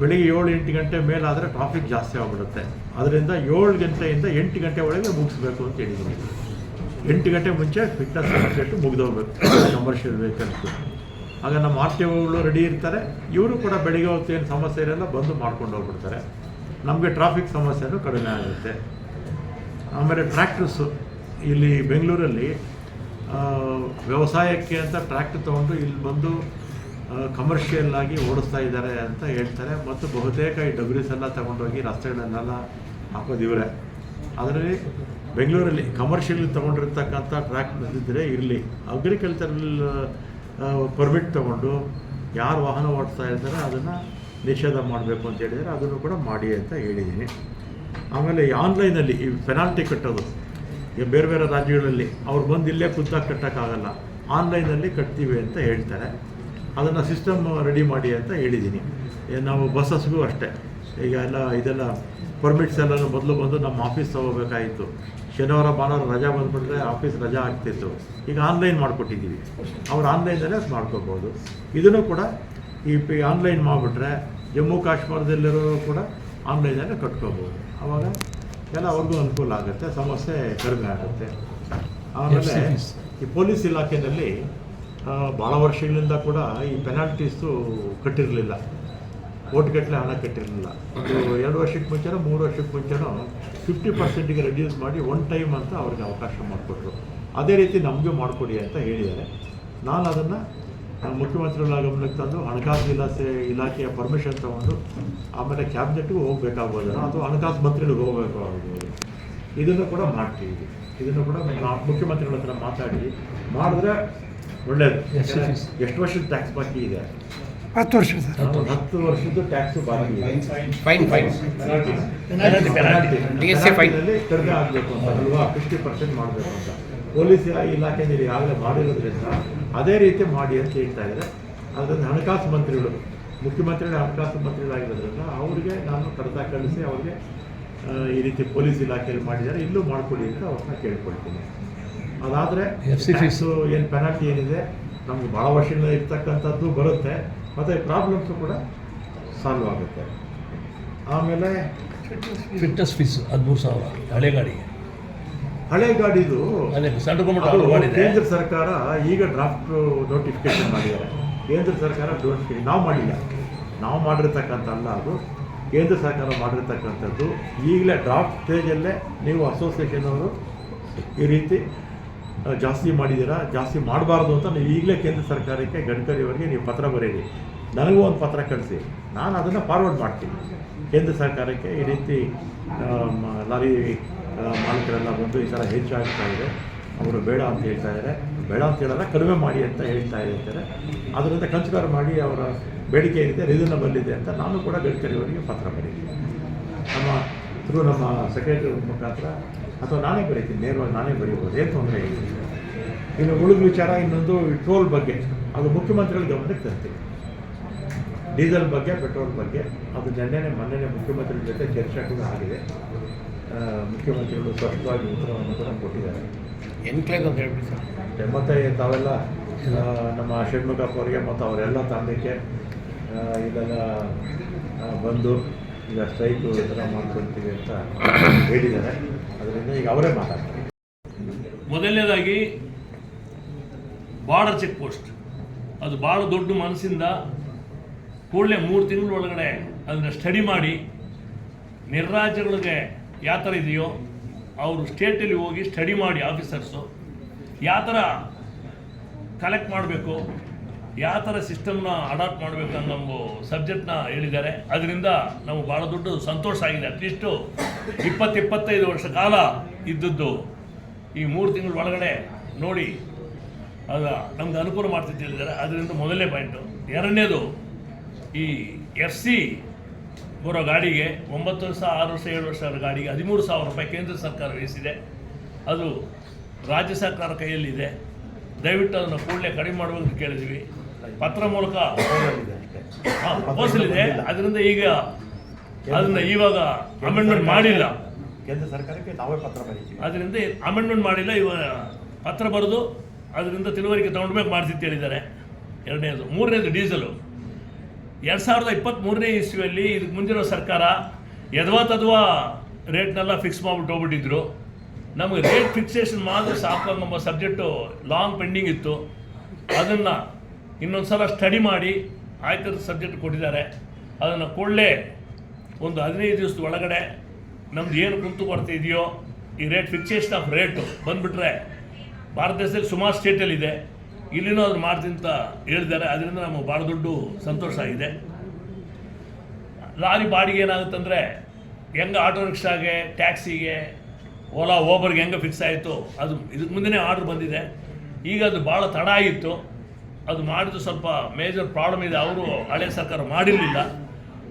ಬೆಳಿಗ್ಗೆ ಏಳು ಎಂಟು ಗಂಟೆ ಮೇಲಾದರೆ ಟ್ರಾಫಿಕ್ ಜಾಸ್ತಿ ಆಗಿಬಿಡುತ್ತೆ. ಅದರಿಂದ ಏಳು ಗಂಟೆಯಿಂದ ಎಂಟು ಗಂಟೆ ಒಳಗೆ ಮುಗಿಸ್ಬೇಕು ಅಂತ ಹೇಳಿದ್ರು. ಎಂಟು ಗಂಟೆ ಮುಂಚೆ ಫಿಟ್ನೆಸ್ ಸರ್ಟಿಫಿಕೇಟು ಮುಗಿದೋಗ್ಬೇಕು ಕಮರ್ಷಿಯಲ್ ವೆಹಿಕಲ್ಸು ಆಗ ನಮ್ಮ ಆರ್ ಟಿ ಒಗಳು ರೆಡಿ ಇರ್ತಾರೆ. ಇವರು ಕೂಡ ಬೆಳಿಗ್ಗೆ ಹೊತ್ತು ಏನು ಸಮಸ್ಯೆ ಇರೋಲ್ಲ ಬಂದು ಮಾಡ್ಕೊಂಡು ಹೋಗ್ಬಿಡ್ತಾರೆ. ನಮಗೆ ಟ್ರಾಫಿಕ್ ಸಮಸ್ಯೆನೂ ಕಡಿಮೆ ಆಗುತ್ತೆ. ಆಮೇಲೆ ಟ್ರ್ಯಾಕ್ಟರ್ಸು ಇಲ್ಲಿ ಬೆಂಗಳೂರಲ್ಲಿ ವ್ಯವಸಾಯಕ್ಕೆ ಅಂತ ಟ್ರ್ಯಾಕ್ಟರ್ ತೊಗೊಂಡು ಇಲ್ಲಿ ಬಂದು ಕಮರ್ಷಿಯಲ್ ಆಗಿ ಓಡಿಸ್ತಾ ಇದ್ದಾರೆ ಅಂತ ಹೇಳ್ತಾರೆ. ಮತ್ತು ಬಹುತೇಕ ಈ ಡಬ್ರೀಸ್ ಎಲ್ಲ ತಗೊಂಡೋಗಿ ರಸ್ತೆಗಳನ್ನೆಲ್ಲ ಹಾಕೋದು ಇವರೇ. ಅದರಲ್ಲಿ ಬೆಂಗಳೂರಲ್ಲಿ ಕಮರ್ಷಿಯಲ್ ತೊಗೊಂಡಿರ್ತಕ್ಕಂಥ ಟ್ರ್ಯಾಕ್ ಬಂದಿದ್ದರೆ ಇರಲಿ. ಅಗ್ರಿಕಲ್ಚರಲ್ ಪರ್ಮಿಟ್ ತಗೊಂಡು ಯಾರು ವಾಹನ ಓಡಿಸ್ತಾ ಇರ್ತಾರೆ ಅದನ್ನು ನಿಷೇಧ ಮಾಡಬೇಕು ಅಂತ ಹೇಳಿದರೆ ಅದನ್ನು ಕೂಡ ಮಾಡಿ ಅಂತ ಹೇಳಿದ್ದೀನಿ. ಆಮೇಲೆ ಈ ಆನ್ಲೈನಲ್ಲಿ ಈ ಪೆನಾಲ್ಟಿ ಕಟ್ಟೋದು. ಈಗ ಬೇರೆ ಬೇರೆ ರಾಜ್ಯಗಳಲ್ಲಿ ಅವ್ರು ಬಂದು ಇಲ್ಲೇ ಖುದ್ದಾಗಿ ಕಟ್ಟೋಕ್ಕಾಗಲ್ಲ. ಆನ್ಲೈನಲ್ಲಿ ಕಟ್ತೀವಿ ಅಂತ ಹೇಳ್ತಾರೆ. ಅದನ್ನು ಸಿಸ್ಟಮ್ ರೆಡಿ ಮಾಡಿ ಅಂತ ಹೇಳಿದ್ದೀನಿ ನಾವು ಬಸ್ಸಸ್ಗೂ ಅಷ್ಟೇ. ಈಗ ಎಲ್ಲ ಇದೆಲ್ಲ ಪರ್ಮಿಟ್ಸ್ ಎಲ್ಲ ಮೊದಲು ಬಂದು ನಮ್ಮ ಆಫೀಸ್ ತಗೋಬೇಕಾಗಿತ್ತು ಶನಿವಾರ ಭಾನುವಾರ ರಜಾ ಬಂದುಬಿಟ್ರೆ ಆಫೀಸ್ ರಜಾ ಆಗ್ತಿತ್ತು. ಈಗ ಆನ್ಲೈನ್ ಮಾಡಿಕೊಟ್ಟಿದ್ದೀವಿ. ಅವ್ರು ಆನ್ಲೈನಲ್ಲೇ ಮಾಡ್ಕೋಬೋದು. ಇದನ್ನು ಕೂಡ ಈ ಪಿ ಆನ್ಲೈನ್ ಮಾಡಿಬಿಟ್ರೆ ಜಮ್ಮು ಕಾಶ್ಮೀರದಲ್ಲಿರೋರು ಕೂಡ ಆನ್ಲೈನಲ್ಲೇ ಕಟ್ಕೋಬೋದು. ಆವಾಗ ಎಲ್ಲ ಅವ್ರಿಗೂ ಅನುಕೂಲ ಆಗುತ್ತೆ ಸಮಸ್ಯೆ ಕಡಿಮೆ ಆಗುತ್ತೆ. ಆಮೇಲೆ ಈ ಪೊಲೀಸ್ ಇಲಾಖೆಯಲ್ಲಿ ಭಾಳ ವರ್ಷಗಳಿಂದ ಕೂಡ ಈ ಪೆನಾಲ್ಟೀಸು ಕಟ್ಟಿರಲಿಲ್ಲ. ಓಟ್ಗಟ್ಟಲೆ ಹಣ ಕಟ್ಟಿರಲಿಲ್ಲ. ಒಂದು ಎರಡು ವರ್ಷಕ್ಕೆ ಮುಂಚೆನೋ, ಮೂರು ವರ್ಷಕ್ಕೆ ಮುಂಚೆನೋ ಫಿಫ್ಟಿ ಪರ್ಸೆಂಟಿಗೆ ರೆಡ್ಯೂಸ್ ಮಾಡಿ ಒನ್ ಟೈಮ್ ಅಂತ ಅವ್ರಿಗೆ ಅವಕಾಶ ಮಾಡಿಕೊಟ್ರು. ಅದೇ ರೀತಿ ನಮಗೂ ಮಾಡಿಕೊಡಿ ಅಂತ ಹೇಳಿದ್ದಾರೆ. ನಾನು ಅದನ್ನು ಮುಖ್ಯಮಂತ್ರಿಗಳ ಗಮನಕ್ಕೆ ತಂದು ಹಣಕಾಸು ಇಲಾಖೆ ಇಲಾಖೆಯ ಪರ್ಮಿಷನ್ ತೊಗೊಂಡು ಆಮೇಲೆ ಕ್ಯಾಬಿನೆಟ್ಗೂ ಹೋಗಬೇಕಾಗ್ಬೋದು ಅಥವಾ ಹಣಕಾಸು ಮಂತ್ರಿಗಳಿಗೆ ಹೋಗಬೇಕಾಗ್ಬೋದು. ಇದನ್ನು ಕೂಡ ಮಾಡ್ತೀವಿ. ಇದನ್ನು ಕೂಡ ಮುಖ್ಯಮಂತ್ರಿಗಳ ಹತ್ರ ಮಾತಾಡಿ. ಮಾಡಿದ್ರೆ ಒಳ್ಳೇದು. ಯಾಕಂದ್ರೆ ಎಷ್ಟು ವರ್ಷದ ಟ್ಯಾಕ್ಸ್ ಬಾಕಿ ಇದೆ? ಹತ್ತು ವರ್ಷ ಸರ್ ಒಂದು ಹತ್ತು ವರ್ಷದ ಟ್ಯಾಕ್ಸ್ ಬಾಕಿ ಇದೆ. Fine fine DSA fine. ಪೆನಾಲ್ಟಿನಲ್ಲಿ ಕಡಿಮೆ ಆಗಬೇಕು ಅಂತ ಅಲ್ವಾ? ಫಿಫ್ಟಿ ಪರ್ಸೆಂಟ್ ಮಾಡಬೇಕು ಅಂತ. ಪೊಲೀಸ್ ಇಲಾಖೆಯಲ್ಲಿ ಈಗಾಗಲೇ ಮಾಡಿರೋದ್ರಿಂದ ಅದೇ ರೀತಿ ಮಾಡಿ ಅಂತ ಹೇಳ್ತಾ ಇದ್ದಾರೆ. ಅದರಿಂದ ಹಣಕಾಸು ಮಂತ್ರಿಗಳು. ಮುಖ್ಯಮಂತ್ರಿಗಳು ಹಣಕಾಸು ಮಂತ್ರಿಗಳಾಗಿರೋದ್ರಿಂದ ಅವರಿಗೆ ನಾನು ಕಡತ ಕಳಿಸಿ ಅವ್ರಿಗೆ ಈ ರೀತಿ ಪೊಲೀಸ್ ಇಲಾಖೆಯಲ್ಲಿ ಮಾಡಿದ್ದಾರೆ. ಇಲ್ಲೂ ಮಾಡಿಕೊಡಿ ಅಂತ ಅವ್ರನ್ನ ಕೇಳ್ಕೊಳ್ತೀನಿ. ಅದಾದರೆ ಟ್ಯಾಕ್ಸು ಏನು ಪೆನಾಲ್ಟಿ ಏನಿದೆ ನಮ್ಗೆ ಭಾಳ ವರ್ಷದಿಂದ ಇರ್ತಕ್ಕಂಥದ್ದು ಬರುತ್ತೆ ಮತ್ತು ಪ್ರಾಬ್ಲಮ್ಸು ಕೂಡ ಸಾಲ್ವ್ ಆಗುತ್ತೆ. ಆಮೇಲೆ ಫಿಟ್ನೆಸ್ ಫೀಸ್ ಹದಿಮೂರು ಸಾವಿರ ಹಳೆ ಗಾಡಿಗೆ ಹಳೆ ಗಾಡಿದು ಕೇಂದ್ರ ಸರ್ಕಾರ ಈಗ ಡ್ರಾಫ್ಟ್ ನೋಟಿಫಿಕೇಶನ್ ಮಾಡಿದ್ದಾರೆ. ಕೇಂದ್ರ ಸರ್ಕಾರ ನೋಟಿಫಿಕೇಶನ್ ನಾವು ಮಾಡಿಲ್ಲ. ನಾವು ಮಾಡಿರ್ತಕ್ಕಂಥಲ್ಲ ಅದು. ಕೇಂದ್ರ ಸರ್ಕಾರ ಮಾಡಿರ್ತಕ್ಕಂಥದ್ದು. ಈಗಲೇ ಡ್ರಾಫ್ಟ್ ಸ್ಟೇಜಲ್ಲೇ ನೀವು ಅಸೋಸಿಯೇಷನ್ ಅವರು ಈ ರೀತಿ ಜಾಸ್ತಿ ಮಾಡಿದ್ದೀರಾ? ಜಾಸ್ತಿ ಮಾಡಬಾರ್ದು ಅಂತ ನೀವು ಈಗಲೇ ಕೇಂದ್ರ ಸರ್ಕಾರಕ್ಕೆ ಗಡ್ಕರಿ ಅವರಿಗೆ ನೀವು ಪತ್ರ ಬರೀರಿ ನನಗೂ ಒಂದು ಪತ್ರ ಕಳಿಸಿ. ನಾನು ಅದನ್ನು ಫಾರ್ವರ್ಡ್ ಮಾಡ್ತೀನಿ. ಕೇಂದ್ರ ಸರ್ಕಾರಕ್ಕೆ ಈ ರೀತಿ ಲಾರಿ ಮಾಲೀಕರೆಲ್ಲ ಬಂದು ಈ ಥರ ಹೆಚ್ಚಾಗ್ತಾ ಇದೆ. ಅವರು ಬೇಡ ಅಂತ ಹೇಳ್ತಾ ಇದ್ದಾರೆ. ಬೇಡ ಅಂತ ಹೇಳಿದ್ರೆ ಕಡಿಮೆ ಮಾಡಿ ಅಂತ ಹೇಳ್ತಾ ಇರ್ತಾರೆ ಅದರಿಂದ ಕನ್ಸಿಡರ್ ಮಾಡಿ ಅವರ ಬೇಡಿಕೆ ಏನಿದೆ ರೀಸನಬಲ್ ಇದೆ ಅಂತ ನಾನು ಕೂಡ ಗಡ್ಕರಿ ಅವರಿಗೆ ಪತ್ರ ಬರೀತೀನಿ ನಮ್ಮ, ಥ್ರೂ ನಮ್ಮ ಸೆಕ್ರೆಟರಿ ಮುಖಾಂತರ ಅಥವಾ ನಾನೇ ಬರೀತೀನಿ ನೇರವಾಗಿ ನಾನೇ ಬರೀಬೋದು ಏನು ತೊಂದರೆ ಇಲ್ಲ. ಇನ್ನು ಉಳಿದ ವಿಚಾರ ಇನ್ನೊಂದು ಟೋಲ್ ಬಗ್ಗೆ ಅದು ಮುಖ್ಯಮಂತ್ರಿಗಳ ಗಮನಕ್ಕೆ ತರ್ತೀವಿ ಡೀಸೆಲ್ ಬಗ್ಗೆ ಪೆಟ್ರೋಲ್ ಬಗ್ಗೆ ಅದು ನಿನ್ನೆನೆ ಮೊನ್ನೆನೆ ಮುಖ್ಯಮಂತ್ರಿಗಳ ಜೊತೆ ಚರ್ಚೆ ಕೂಡ ಆಗಿದೆ. ಮುಖ್ಯಮಂತ್ರಿಗಳು ಸ್ಪಷ್ಟವಾಗಿ ಉತ್ತರವನ್ನು ಕೂಡ ಕೊಟ್ಟಿದ್ದಾರೆ. ಎನ್ಕ್ಲೇವ್ ಅಂತ ಹೇಳ್ಬಿಡಿ ಸರ್. ಮತ್ತು ತಾವೆಲ್ಲ ನಮ್ಮ ಷಣ್ಮುಖಪ್ಪ ಅವರಿಗೆ ಮತ್ತು ಅವರೆಲ್ಲ ತಂಡಕ್ಕೆ ಇದೆಲ್ಲ ಇಲ್ಲೆಲ್ಲ ಬಂದು ಈಗ ಸ್ಟ್ರೈಕು ಈ ಥರ ಮಾಡ್ಕೊಳ್ತೀವಿ ಅಂತ ಹೇಳಿದ್ದಾರೆ. ಅದರಿಂದ ಈಗ ಅವರೇ ಮಾತಾಡ್ತಾರೆ. ಮೊದಲನೇದಾಗಿ ಬಾರ್ಡರ್ ಚೆಕ್ ಪೋಸ್ಟ್. ಅದು ಭಾಳ ದೊಡ್ಡ ಮನಸ್ಸಿಂದ ಕೂಡಲೇ ಮೂರು ತಿಂಗಳ ಒಳಗಡೆ ಅದನ್ನು ಸ್ಟಡಿ ಮಾಡಿ ನಿರ್ರಾಜ್ಯಗಳಿಗೆ ಯಾವ ಥರ ಇದೆಯೋ ಅವರು ಸ್ಟೇಟಲ್ಲಿ ಹೋಗಿ ಸ್ಟಡಿ ಮಾಡಿ ಆಫೀಸರ್ಸು ಯಾವ ಥರ ಕಲೆಕ್ಟ್ ಮಾಡಬೇಕು ಯಾವ ಥರ ಸಿಸ್ಟಮ್ನ ಅಡಾಪ್ಟ್ ಮಾಡಬೇಕು ಅನ್ನೋ ಒಂದು ಸಬ್ಜೆಕ್ಟ್ನ ಹೇಳಿದ್ದಾರೆ. ಅದರಿಂದ ನಾವು ಭಾಳ ದೊಡ್ಡ ಸಂತೋಷ ಆಗಿದೆ. ಅಟ್ಲೀಸ್ಟು ಇಪ್ಪತ್ತಿಪ್ಪತ್ತೈದು ವರ್ಷ ಕಾಲ ಇದ್ದದ್ದು ಈ ಮೂರು ತಿಂಗಳ ಒಳಗಡೆ ನೋಡಿ, ಅದು ನಮ್ಗೆ ಅನುಕೂಲ ಮಾಡ್ತಿದ್ದು ಹೇಳಿದ್ದಾರೆ. ಅದರಿಂದ ಮೊದಲನೇ ಪಾಯಿಂಟು ಎರಡನೇದು, ಈ ಎಫ್ ಸಿ ಬರೋ ಗಾಡಿಗೆ ಒಂಬತ್ತು ವರ್ಷ, ಆರು ವರ್ಷ, ಏಳು ವರ್ಷ ಗಾಡಿಗೆ ಹದಿಮೂರು ಸಾವಿರ ರೂಪಾಯಿ ಕೇಂದ್ರ ಸರ್ಕಾರ ವಹಿಸಿದೆ ಅದು ರಾಜ್ಯ ಸರ್ಕಾರ ಕೈಯಲ್ಲಿದೆ. ದಯವಿಟ್ಟು ಅದನ್ನು ಕೂಡಲೇ ಕಡಿಮೆ ಮಾಡುವಂತ ಕೇಳಿದ್ವಿ. ಪತ್ರ ಮೂಲಕ ಪ್ರಪೋಸಲ್ ಇದೆ ಅದರಿಂದ ಈಗ ಅದನ್ನ ಇವಾಗ ಅಮೆಂಡ್ಮೆಂಟ್ ಮಾಡಿಲ್ಲ. ಕೇಂದ್ರ ಸರ್ಕಾರಕ್ಕೆ ನಾವೇ ಪತ್ರ ಬರೀತೀವಿ ಅದರಿಂದ ಅಮೆಂಡ್ಮೆಂಟ್ ಮಾಡಿಲ್ಲ. ಇವ ಪತ್ರ ಬರೆದು ಅದರಿಂದ ತಿಳುವಳಿಕೆ ಮೇಲೆ ಮಾಡ್ತಿತ್ತು ಹೇಳಿದ್ದಾರೆ. ಎರಡನೇದು. ಮೂರನೇದು ಡೀಸೆಲು. ಎರಡು ಸಾವಿರದ ಇಪ್ಪತ್ತ್ಮೂರನೇ ಇಸ್ವಿಯಲ್ಲಿ ಇದಕ್ಕೆ ಮುಂದಿನ ಸರ್ಕಾರ ಯದ್ವಾ ತದ್ವಾ ರೇಟ್ನೆಲ್ಲ ಫಿಕ್ಸ್ ಮಾಡಿಬಿಟ್ಟು ಹೋಗ್ಬಿಟ್ಟಿದ್ರು. ನಮಗೆ ರೇಟ್ ಫಿಕ್ಸೇಷನ್ ಮಾತ್ರ ಸಾಕು ಅನ್ನೋ ಸಬ್ಜೆಕ್ಟು ಲಾಂಗ್ ಪೆಂಡಿಂಗ್ ಇತ್ತು. ಅದನ್ನು ಇನ್ನೊಂದು ಸಲ ಸ್ಟಡಿ ಮಾಡಿ ಆಯ್ತದ ಸಬ್ಜೆಕ್ಟ್ ಕೊಟ್ಟಿದ್ದಾರೆ. ಅದನ್ನು ಕೂಡಲೇ ಒಂದು ಹದಿನೈದು ದಿವಸದ ಒಳಗಡೆ ನಮ್ದು ಏನು ಕುಂತು ಕೊಡ್ತಾ ಇದೆಯೋ, ಈ ರೇಟ್ ಫಿಕ್ಸೇಷನ್ ಆಫ್ ರೇಟು ಬಂದುಬಿಟ್ರೆ ಭಾರತ ದೇಶದಲ್ಲಿ ಸುಮಾರು ಸ್ಟೇಟಲ್ಲಿದೆ ಇಲ್ಲಿನೂ ಅದನ್ನು ಮಾಡ್ತೀನಿ ಅಂತ ಹೇಳಿದ್ದಾರೆ. ಅದರಿಂದ ನಮಗೆ ಭಾಳ ದೊಡ್ಡ ಸಂತೋಷ ಆಗಿದೆ. ಲಾರಿ ಬಾಡಿಗೆ ಏನಾಗುತ್ತಂದರೆ ಹೆಂಗೆ ಆಟೋ ರಿಕ್ಷಾಗೆ ಟ್ಯಾಕ್ಸಿಗೆ ಓಲಾ ಓಬರ್ಗೆ ಹೆಂಗೆ ಫಿಕ್ಸ್ ಆಯಿತು ಅದು ಇದಕ್ಕೆ ಮುಂದೆನೇ ಆರ್ಡ್ರ್ ಬಂದಿದೆ. ಈಗ ಅದು ಭಾಳ ತಡ ಆಗಿತ್ತು. ಅದು ಮಾಡಿದ್ದು ಸ್ವಲ್ಪ ಮೇಜರ್ ಪ್ರಾಬ್ಲಮ್ ಇದೆ. ಅವರು ಹಳೆ ಸರ್ಕಾರ ಮಾಡಿರಲಿಲ್ಲ.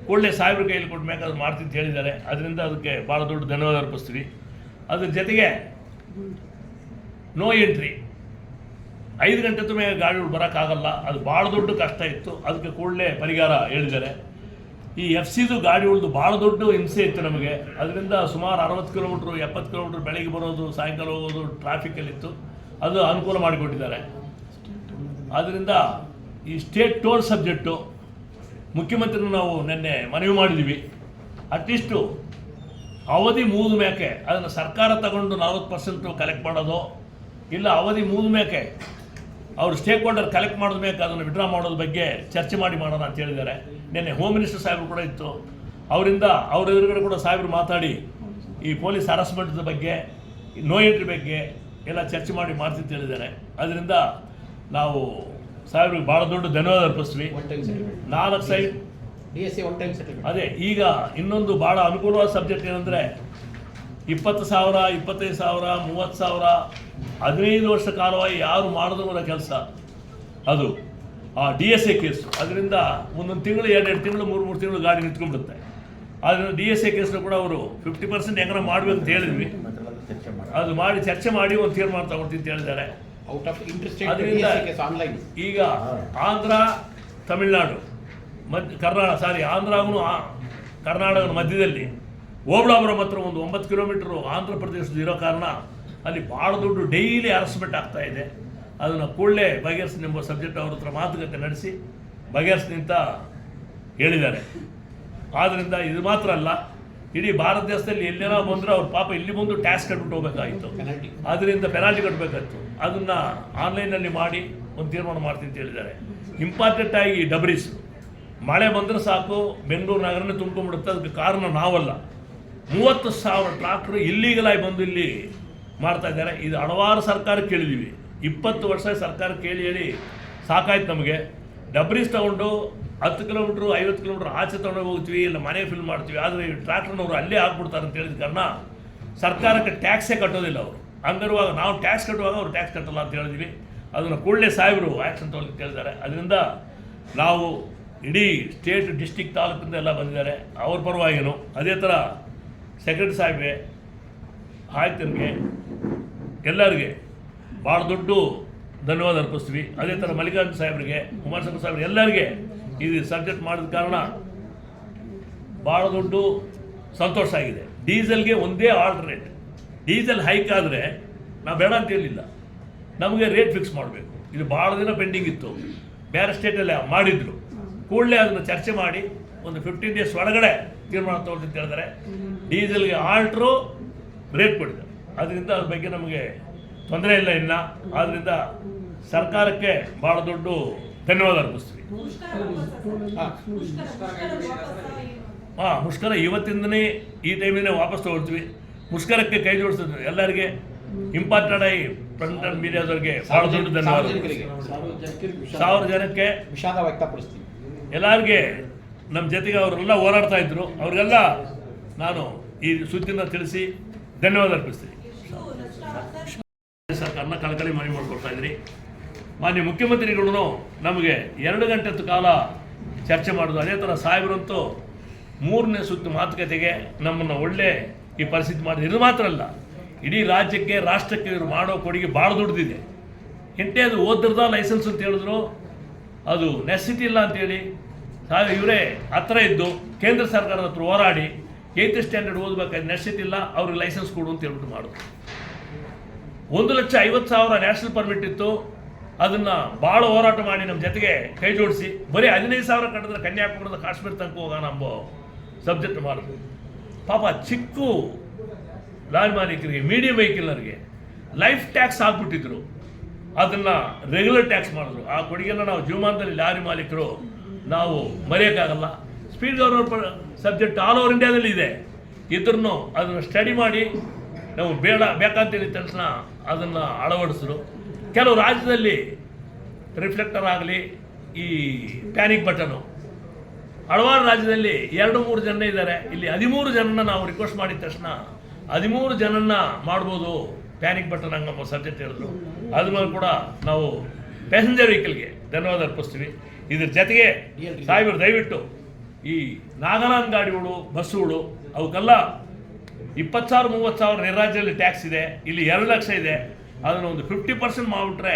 ಕೂಡಲೇ ಸಾಹೇಬ್ರ ಕೈಯಲ್ಲಿ ಕೊಟ್ಟು ಅದು ಅಂತ ಹೇಳಿದ್ದಾರೆ. ಅದರಿಂದ ಅದಕ್ಕೆ ಭಾಳ ದೊಡ್ಡ ಧನ್ಯವಾದ ಅರ್ಪಿಸ್ತೀವಿ. ಅದ್ರ ಜೊತೆಗೆ ನೋ ಎಂಟ್ರಿ ಐದು ಗಂಟೆ ತುಂಬ ಗಾಡಿಗಳು ಬರೋಕ್ಕಾಗಲ್ಲ. ಅದು ಭಾಳ ದೊಡ್ಡ ಕಷ್ಟ ಇತ್ತು. ಅದಕ್ಕೆ ಕೂಡಲೇ ಪರಿಹಾರ ಹೇಳಿದ್ದಾರೆ. ಈ ಎಫ್ ಸಿದು ಗಾಡಿಗಳದ್ದು ಭಾಳ ದೊಡ್ಡ ಹಿಂಸೆ ಇತ್ತು ನಮಗೆ. ಅದರಿಂದ ಸುಮಾರು ಅರವತ್ತು ಕಿಲೋಮೀಟ್ರು, ಎಪ್ಪತ್ತು ಕಿಲೋಮೀಟ್ರ್ ಬೆಳಗ್ಗೆ ಬರೋದು, ಸಾಯಂಕಾಲ ಹೋಗೋದು ಟ್ರಾಫಿಕಲ್ಲಿತ್ತು ಅದು ಅನುಕೂಲ ಮಾಡಿಕೊಟ್ಟಿದ್ದಾರೆ. ಆದ್ದರಿಂದ ಈ ಸ್ಟೇಟ್ ಟೋಲ್ ಸಬ್ಜೆಕ್ಟು ಮುಖ್ಯಮಂತ್ರಿನ ನಾವು ನಿನ್ನೆ ಮನವಿ ಮಾಡಿದ್ದೀವಿ ಅಟ್ಲೀಸ್ಟು ಅವಧಿ ಮುಗಿದ ಮೇಕೆ ಅದನ್ನು ಸರ್ಕಾರ ತಗೊಂಡು ನಲ್ವತ್ತು ಪರ್ಸೆಂಟು ಕಲೆಕ್ಟ್ ಮಾಡೋದು, ಇಲ್ಲ ಅವಧಿ ಮುಗಿದ ಮೇಕೆ ಅವರು ಸ್ಟೇಕ್ ಹೋಲ್ಡರ್ ಕಲೆಕ್ಟ್ ಮಾಡಿದ ಮೇಲೆ ಅದನ್ನು ವಿಡ್ರಾ ಮಾಡೋದ್ರ ಬಗ್ಗೆ ಚರ್ಚೆ ಮಾಡಿ ಮಾಡೋಣ ಅಂತ ಹೇಳಿದ್ದಾರೆ. ನಿನ್ನೆ ಹೋಮ್ ಮಿನಿಸ್ಟರ್ ಸಾಹೇಬರು ಕೂಡ ಇತ್ತು. ಅವರಿಂದ ಅವ್ರ ಎದುರುಗಡೆ ಕೂಡ ಸಾಹೇಬರು ಮಾತಾಡಿ ಈ ಪೊಲೀಸ್ ಹರಾಸ್ಮೆಂಟ್ದ ಬಗ್ಗೆ ನೋ ಎಂಟ್ರಿ ಬಗ್ಗೆ ಎಲ್ಲ ಚರ್ಚೆ ಮಾಡಿ ಮಾಡ್ತೀನಿ ಅಂತ ಹೇಳಿದ್ದಾರೆ. ಅದರಿಂದ ನಾವು ಸಾವಿರ ಭಾಳ ದೊಡ್ಡ ಧನ್ಯವಾದ ಅರ್ಪಿಸ್ತೀವಿ. ನಾಲ್ಕು side D S C one time settlement ಅದೇ ಈಗ ಇನ್ನೊಂದು ಭಾಳ ಅನುಕೂಲವಾದ ಸಬ್ಜೆಕ್ಟ್ ಏನಂದರೆ ಇಪ್ಪತ್ತು ಸಾವಿರ ಇಪ್ಪತ್ತೈದು ಸಾವಿರ ಮೂವತ್ತು ಸಾವಿರ ಹದಿನೈದು ವರ್ಷ ಕಾಲವಾಗಿ ಯಾರು ಮಾಡಿದವರ ಕೆಲಸ. ಅದು ಆ ಡಿ ಎಸ್ ಎ ಕೇಸು ಅದರಿಂದ ಒಂದೊಂದು ತಿಂಗಳು ಎರಡೆರಡು ತಿಂಗಳು ಮೂರು ಮೂರು ತಿಂಗಳು ಗಾಡಿ ನಿಂತ್ಕೊಂಡ್ಬಿಡುತ್ತೆ. ಆದ್ದರಿಂದ ಡಿ ಎಸ್ ಎ ಕೇಸ್ನ ಕೂಡ ಅವರು ಫಿಫ್ಟಿ ಪರ್ಸೆಂಟ್ ಹೆಂಗಾರ ಮಾಡಬೇಕು ಅಂತ ಹೇಳಿದ್ವಿ. ಅದು ಮಾಡಿ ಚರ್ಚೆ ಮಾಡಿ ಒಂದು ತೀರ್ಮಾನ ತಗೊಳ್ತೀನಿ ಅಂತ ಹೇಳಿದ್ದಾರೆ. ಔಟ್ ಆಫ್ ಕೇಸ್ ಆನ್ಲೈನ್ ಈಗ ಆಂಧ್ರ ತಮಿಳುನಾಡು ಮಧ್ಯ ಕರ್ನಾಟಕ ಸಾರಿ ಆಂಧ್ರಗೂ ಕರ್ನಾಟಕದ ಮಧ್ಯದಲ್ಲಿ ಓಬಳಾಪುರಂ ಹತ್ರ ಒಂದು ಒಂಬತ್ತು ಕಿಲೋಮೀಟ್ರು ಆಂಧ್ರ ಪ್ರದೇಶದ ಇರೋ ಕಾರಣ ಅಲ್ಲಿ ಭಾಳ ದೊಡ್ಡ ಡೈಲಿ ಹರಾಸ್ಮೆಂಟ್ ಆಗ್ತಾ ಇದೆ. ಅದನ್ನು ಕೂಡಲೇ ಬಗೆಹರಿಸಿ ಎಂಬ ಸಬ್ಜೆಕ್ಟ್ ಅವ್ರ ಹತ್ರ ಮಾತುಕತೆ ನಡೆಸಿ ಬಗೆಹರಿಸಿ ನಿಂತ ಹೇಳಿದ್ದಾರೆ. ಆದ್ದರಿಂದ ಇದು ಮಾತ್ರ ಅಲ್ಲ ಇಡೀ ಭಾರತ ದೇಶದಲ್ಲಿ ಎಲ್ಲೆಲ್ಲ ಬಂದರೂ ಅವ್ರ ಪಾಪ ಇಲ್ಲಿ ಬಂದು ಟ್ಯಾಕ್ಸ್ ಕಟ್ಬಿಟ್ಟು ಹೋಗ್ಬೇಕಾಗಿತ್ತು ಅದರಿಂದ ಪೆನಾಲ್ಟಿ ಕಟ್ಟಬೇಕಾಯ್ತು ಅದನ್ನು ಆನ್ಲೈನಲ್ಲಿ ಮಾಡಿ ಒಂದು ತೀರ್ಮಾನ ಮಾಡ್ತೀನಿ ಅಂತ ಹೇಳಿದ್ದಾರೆ. ಇಂಪಾರ್ಟೆಂಟ್ ಆಗಿ ಡಬ್ರೀಸ್ ಮಳೆ ಬಂದರೆ ಸಾಕು ಬೆಂಗಳೂರು ನಗರನೇ ತುಂಬ್ಕೊಂಡ್ಬಿಡುತ್ತೆ ಅದಕ್ಕೆ ಕಾರಣ ನಾವಲ್ಲ. ಮೂವತ್ತು ಸಾವಿರ ಟ್ರಾಕ್ಟ್ರು ಇಲ್ಲೀಗಲಾಗಿ ಬಂದು ಇಲ್ಲಿ ಮಾಡ್ತಾ ಇದ್ದಾರೆ. ಇದು ಹಲವಾರು ಸರ್ಕಾರ ಕೇಳಿದ್ದೀವಿ ಇಪ್ಪತ್ತು ವರ್ಷ ಸರ್ಕಾರ ಕೇಳಿ ಹೇಳಿ ಸಾಕಾಯ್ತು ನಮಗೆ. ಡಬ್ರೀಸ್ ತಗೊಂಡು ಹತ್ತು ಕಿಲೋಮೀಟ್ರ್, ಐವತ್ತು ಕಿಲೋಮೀಟ್ರ್ ಆಚೆ ತಗೊಂಡು ಹೋಗ್ತೀವಿ, ಇಲ್ಲ ಮನೆ ಫಿಲ್ ಮಾಡ್ತೀವಿ. ಆದರೆ ಈ ಟ್ರ್ಯಾಕ್ಟರ್ನವರು ಅಲ್ಲೇ ಆಗ್ಬಿಡ್ತಾರೆ ಅಂತ ಹೇಳಿದ ಕಾರಣ ಸರ್ಕಾರಕ್ಕೆ ಟ್ಯಾಕ್ಸೇ ಕಟ್ಟೋದಿಲ್ಲ ಅವರು. ಹಂಗಿರುವಾಗ ನಾವು ಟ್ಯಾಕ್ಸ್ ಕಟ್ಟುವಾಗ ಅವ್ರು ಟ್ಯಾಕ್ಸ್ ಕಟ್ಟಲ್ಲ ಅಂತ ಹೇಳಿದ್ವಿ. ಅದನ್ನು ಕೂಡಲೇ ಸಾಹೇಬರು ಆ್ಯಕ್ಷನ್ ತೊಗೊಳ್ಳಿ ಕೇಳಿದ್ದಾರೆ ಅದರಿಂದ ನಾವು ಇಡೀ ಸ್ಟೇಟ್ ಡಿಸ್ಟಿಕ್ ತಾಲೂಕಿಂದ ಎಲ್ಲ ಬಂದಿದ್ದಾರೆ. ಅವ್ರ ಪರವಾಗಿನೂ ಅದೇ ಥರ ಸೆಕ್ರೆಟರಿ ಸಾಹೇಬ್ಗೆ ಆಯ್ತನಿಗೆ ಎಲ್ಲರಿಗೆ ಭಾಳ ದೊಡ್ಡ ಧನ್ಯವಾದ ಅರ್ಪಿಸ್ತೀವಿ. ಅದೇ ಥರ ಮಲ್ಲಿಕಾರ್ಜುನ ಸಾಹೇಬ್ರಿಗೆ ಕುಮಾರಸ್ವಾಮಿ ಸಾಹೇಬ್ರಿಗೆ ಎಲ್ಲರಿಗೆ ಇದು ಸಬ್ಜೆಕ್ಟ್ ಮಾಡಿದ ಕಾರಣ ಭಾಳ ದೊಡ್ಡ ಸಂತೋಷ ಆಗಿದೆ. ಡೀಸೆಲ್ಗೆ ಒಂದೇ ಆಲ್ಟರ್ನೇಟ್ ಡೀಸೆಲ್ ಹೈಕ್ ಆದರೆ ನಾವು ಬೇಡ ಅಂತ ಹೇಳಿಲ್ಲ. ನಮಗೆ ರೇಟ್ ಫಿಕ್ಸ್ ಮಾಡಬೇಕು. ಇದು ಭಾಳ ದಿನ ಪೆಂಡಿಂಗ್ ಇತ್ತು. ಬೇರೆ ಸ್ಟೇಟಲ್ಲಿ ಮಾಡಿದ್ರು. ಕೂಡಲೇ ಅದನ್ನು ಚರ್ಚೆ ಮಾಡಿ ಒಂದು ಫಿಫ್ಟೀನ್ ಡೇಸ್ ಒಳಗಡೆ ತೀರ್ಮಾನ ತಗೊಳ್ಳಿ ಅಂತ ಹೇಳಿದರೆ ಡೀಸೆಲ್ಗೆ ಆಲ್ಟ್ರು ರೇಟ್ ಕೊಡಿದೆ. ಅದರಿಂದ ಅದ್ರ ಬಗ್ಗೆ ನಮಗೆ ತೊಂದರೆ ಇಲ್ಲ ಇನ್ನು. ಆದ್ದರಿಂದ ಸರ್ಕಾರಕ್ಕೆ ಭಾಳ ದೊಡ್ಡ ಧನ್ಯವಾದ ಅರ್ಪಿಸ್ತೀವಿ. ಹಾಂ. ಮುಷ್ಕರ ಇವತ್ತಿಂದನೇ ಈ ಟೈಮಿನೇ ವಾಪಸ್ ತಗೊಳ್ತೀವಿ. ಮುಷ್ಕರಕ್ಕೆ ಕೈ ಜೋಡಿಸ್ತದೆ ಎಲ್ಲರಿಗೆ ಇಂಪಾರ್ಟೆಂಟ್ ಆಗಿ ಫ್ರಂಟ್ ಅಂಡ್ ಮೀಡಿಯಾದವ್ರಿಗೆ ಭಾಳ ದೊಡ್ಡ ಧನ್ಯವಾದ ಸಾವಿರ ಜನಕ್ಕೆ ವಿಷಾದ ವ್ಯಕ್ತಪಡಿಸ್ತೀವಿ. ಎಲ್ಲರಿಗೆ ನಮ್ಮ ಜೊತೆಗೆ ಅವರೆಲ್ಲ ಹೋರಾಡ್ತಾ ಇದ್ರು. ಅವ್ರಿಗೆಲ್ಲ ನಾನು ಈ ಸುದ್ದಿನ ತಿಳಿಸಿ ಧನ್ಯವಾದ ಅರ್ಪಿಸ್ತೀನಿ. ಸರ್ಕಾರನ ಕಳಕಳಿ ಮನವಿ ಮಾಡಿಕೊಡ್ತಾ ಇದ್ರಿ. ಮಾನ್ಯ ಮುಖ್ಯಮಂತ್ರಿಗಳು ನಮಗೆ ಎರಡು ಗಂಟೆ ಕಾಲ ಚರ್ಚೆ ಮಾಡೋದು. ಅದೇ ಥರ ಸಾಹೇಬರಂತೂ ಮೂರನೇ ಸುತ್ತು ಮಾತುಕತೆಗೆ ನಮ್ಮನ್ನು ಒಳ್ಳೆ ಈ ಪರಿಸ್ಥಿತಿ ಮಾಡಿ ಇದು ಮಾತ್ರ ಅಲ್ಲ, ಇಡೀ ರಾಜ್ಯಕ್ಕೆ, ರಾಷ್ಟ್ರಕ್ಕೆ ಇವರು ಮಾಡೋ ಕೊಡುಗೆ ಭಾಳ ದೊಡ್ಡದಿದೆ. ಎಂಟೇ ಅದು ಓದ್ರದ ಲೈಸೆನ್ಸ್ ಅಂತ ಹೇಳಿದ್ರು. ಅದು ನೆಸಿಟಿ ಇಲ್ಲ ಅಂತೇಳಿ ಸಾಹೇಬ್ ಇವರೇ ಹತ್ರ ಇದ್ದು ಕೇಂದ್ರ ಸರ್ಕಾರದ ಹತ್ರ ಹೋರಾಡಿ ಏಯ್ತ್ ಸ್ಟ್ಯಾಂಡರ್ಡ್ ಓದಬೇಕಾದ್ರೆ ನೆಸಿಟಿ ಇಲ್ಲ, ಅವ್ರಿಗೆ ಲೈಸೆನ್ಸ್ ಕೊಡು ಅಂತ ಹೇಳ್ಬಿಟ್ಟು ಮಾಡೋದು ಒಂದು ಲಕ್ಷ ಐವತ್ತು ಸಾವಿರ ನ್ಯಾಷನಲ್ ಪರ್ಮಿಟ್ ಇತ್ತು. ಅದನ್ನು ಭಾಳ ಹೋರಾಟ ಮಾಡಿ ನಮ್ಮ ಜೊತೆಗೆ ಕೈ ಜೋಡಿಸಿ. ಬರೀ ಹದಿನೈದು ಸಾವಿರ ಕಟ್ಟಿದ್ರೆ ಕನ್ಯಾಕುಮಾರದ ಕಾಶ್ಮೀರ ತನಕ ಹೋಗೋಣ ಎಂಬ ಸಬ್ಜೆಕ್ಟ್ ಮಾಡಿದ್ರು ಪಾಪ ಚಿಕ್ಕ ಲಾರಿ ಮಾಲೀಕರಿಗೆ ಮೀಡಿಯಂ ವೆಹಿಕಲ್ನರಿಗೆ ಲೈಫ್ ಟ್ಯಾಕ್ಸ್ ಹಾಕ್ಬಿಟ್ಟಿದ್ರು ಅದನ್ನು ರೆಗ್ಯುಲರ್ ಟ್ಯಾಕ್ಸ್ ಮಾಡಿದ್ರು. ಆ ಕೊಡುಗೆನ ನಾವು ಜೀವಮಾನದಲ್ಲಿ ಲಾರಿ ಮಾಲೀಕರು ನಾವು ಮರೆಯೋಕ್ಕಾಗಲ್ಲ. Speed governor subject all over ಇಂಡಿಯಾದಲ್ಲಿ ಇದೆ. ಇದ್ರೂ ಅದನ್ನು ಸ್ಟಡಿ ಮಾಡಿ, ನಾವು ಬೇಡ ಬೇಕಂತೇಳಿ ತಕ್ಷಣ ಅದನ್ನು ಅಳವಡಿಸಿದ್ರು. ಕೆಲವು ರಾಜ್ಯದಲ್ಲಿ ರಿಫ್ಲೆಕ್ಟರ್ ಆಗಲಿ, ಈ ಪ್ಯಾನಿಕ್ ಬಟನು. ಹಲವಾರು ರಾಜ್ಯದಲ್ಲಿ ಎರಡು ಮೂರು ಜನ ಇದ್ದಾರೆ. ಇಲ್ಲಿ ಹದಿಮೂರು ಜನನ ನಾವು ರಿಕ್ವೆಸ್ಟ್ ಮಾಡಿದ ತಕ್ಷಣ ಹದಿಮೂರು ಜನನ್ನ ಮಾಡ್ಬೋದು ಪ್ಯಾನಿಕ್ ಬಟನ್ ಹಂಗಮ್ಮ ಸಬ್ಜೆಕ್ಟ್ ಹೇಳಿದ್ರು ಅದ್ರ ಮೇಲೆ ಕೂಡ ನಾವು ಪ್ಯಾಸೆಂಜರ್ ವೆಹಿಕಲ್ಗೆ ಧನ್ಯವಾದ ಅರ್ಪಿಸ್ತೀವಿ. ಇದ್ರ ಜೊತೆಗೆ ಸಾಹೇಬರು ದಯವಿಟ್ಟು ಈ ನಾಗಾಲ್ಯಾಂಡ್ ಗಾಡಿಗಳು ಬಸ್ಸುಗಳು ಅವಕ್ಕೆಲ್ಲ ಇಪ್ಪತ್ತು ಸಾವಿರ, ಮೂವತ್ತು ಸಾವಿರ ನಿರ್ರಾಜ್ಯದಲ್ಲಿ ಟ್ಯಾಕ್ಸ್ ಇದೆ. ಇಲ್ಲಿ ಎರಡು ಲಕ್ಷ ಇದೆ. ಅದನ್ನು ಒಂದು ಫಿಫ್ಟಿ ಪರ್ಸೆಂಟ್ ಮಾಡಿಬಿಟ್ರೆ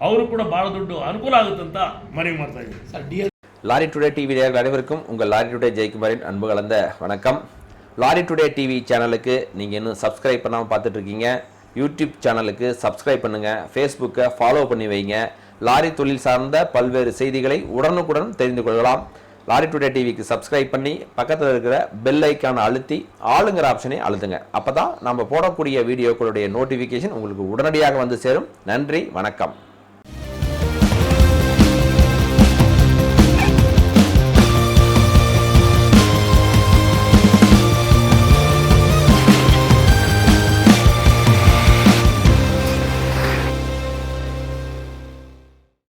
ಅವರು ಕೂಡ ಭಾಳ ದುಡ್ಡು ಅನುಕೂಲ ಆಗುತ್ತಂತ ಮನವಿ ಮಾಡ್ತಾ ಇದ್ದೀವಿ sir D L lorry today TV நேயர்கள் அனைவருக்கும் உங்கள் லாரி டுடே ஜெயக்குமாரின் அன்பு கலந்த வணக்கம் லாரி டுடே டிவி சேனலுக்கு நீங்கள் இன்னும் சப்ஸ்கிரைப் பண்ணாமல் பார்த்துட்டு இருக்கீங்க யூடியூப் சேனலுக்கு சப்ஸ்கிரைப் பண்ணுங்கள் ஃபேஸ்புக்கை ஃபாலோ பண்ணி வைங்க லாரி தொழில் சார்ந்த பல்வேறு செய்திகளை உடனுக்குடன் தெரிந்து கொள்ளலாம் லாரி டுடே டிவிக்கு சப்ஸ்கிரைப் பண்ணி பக்கத்தில் இருக்கிற பெல் ஐக்கான அழுத்தி ஆளுங்கிற ஆப்ஷனை அழுத்துங்க. அப்போ தான் நம்ம போடக்கூடிய வீடியோக்களுடைய நோட்டிஃபிகேஷன் உங்களுக்கு உடனடியாக வந்து சேரும். நன்றி வணக்கம்.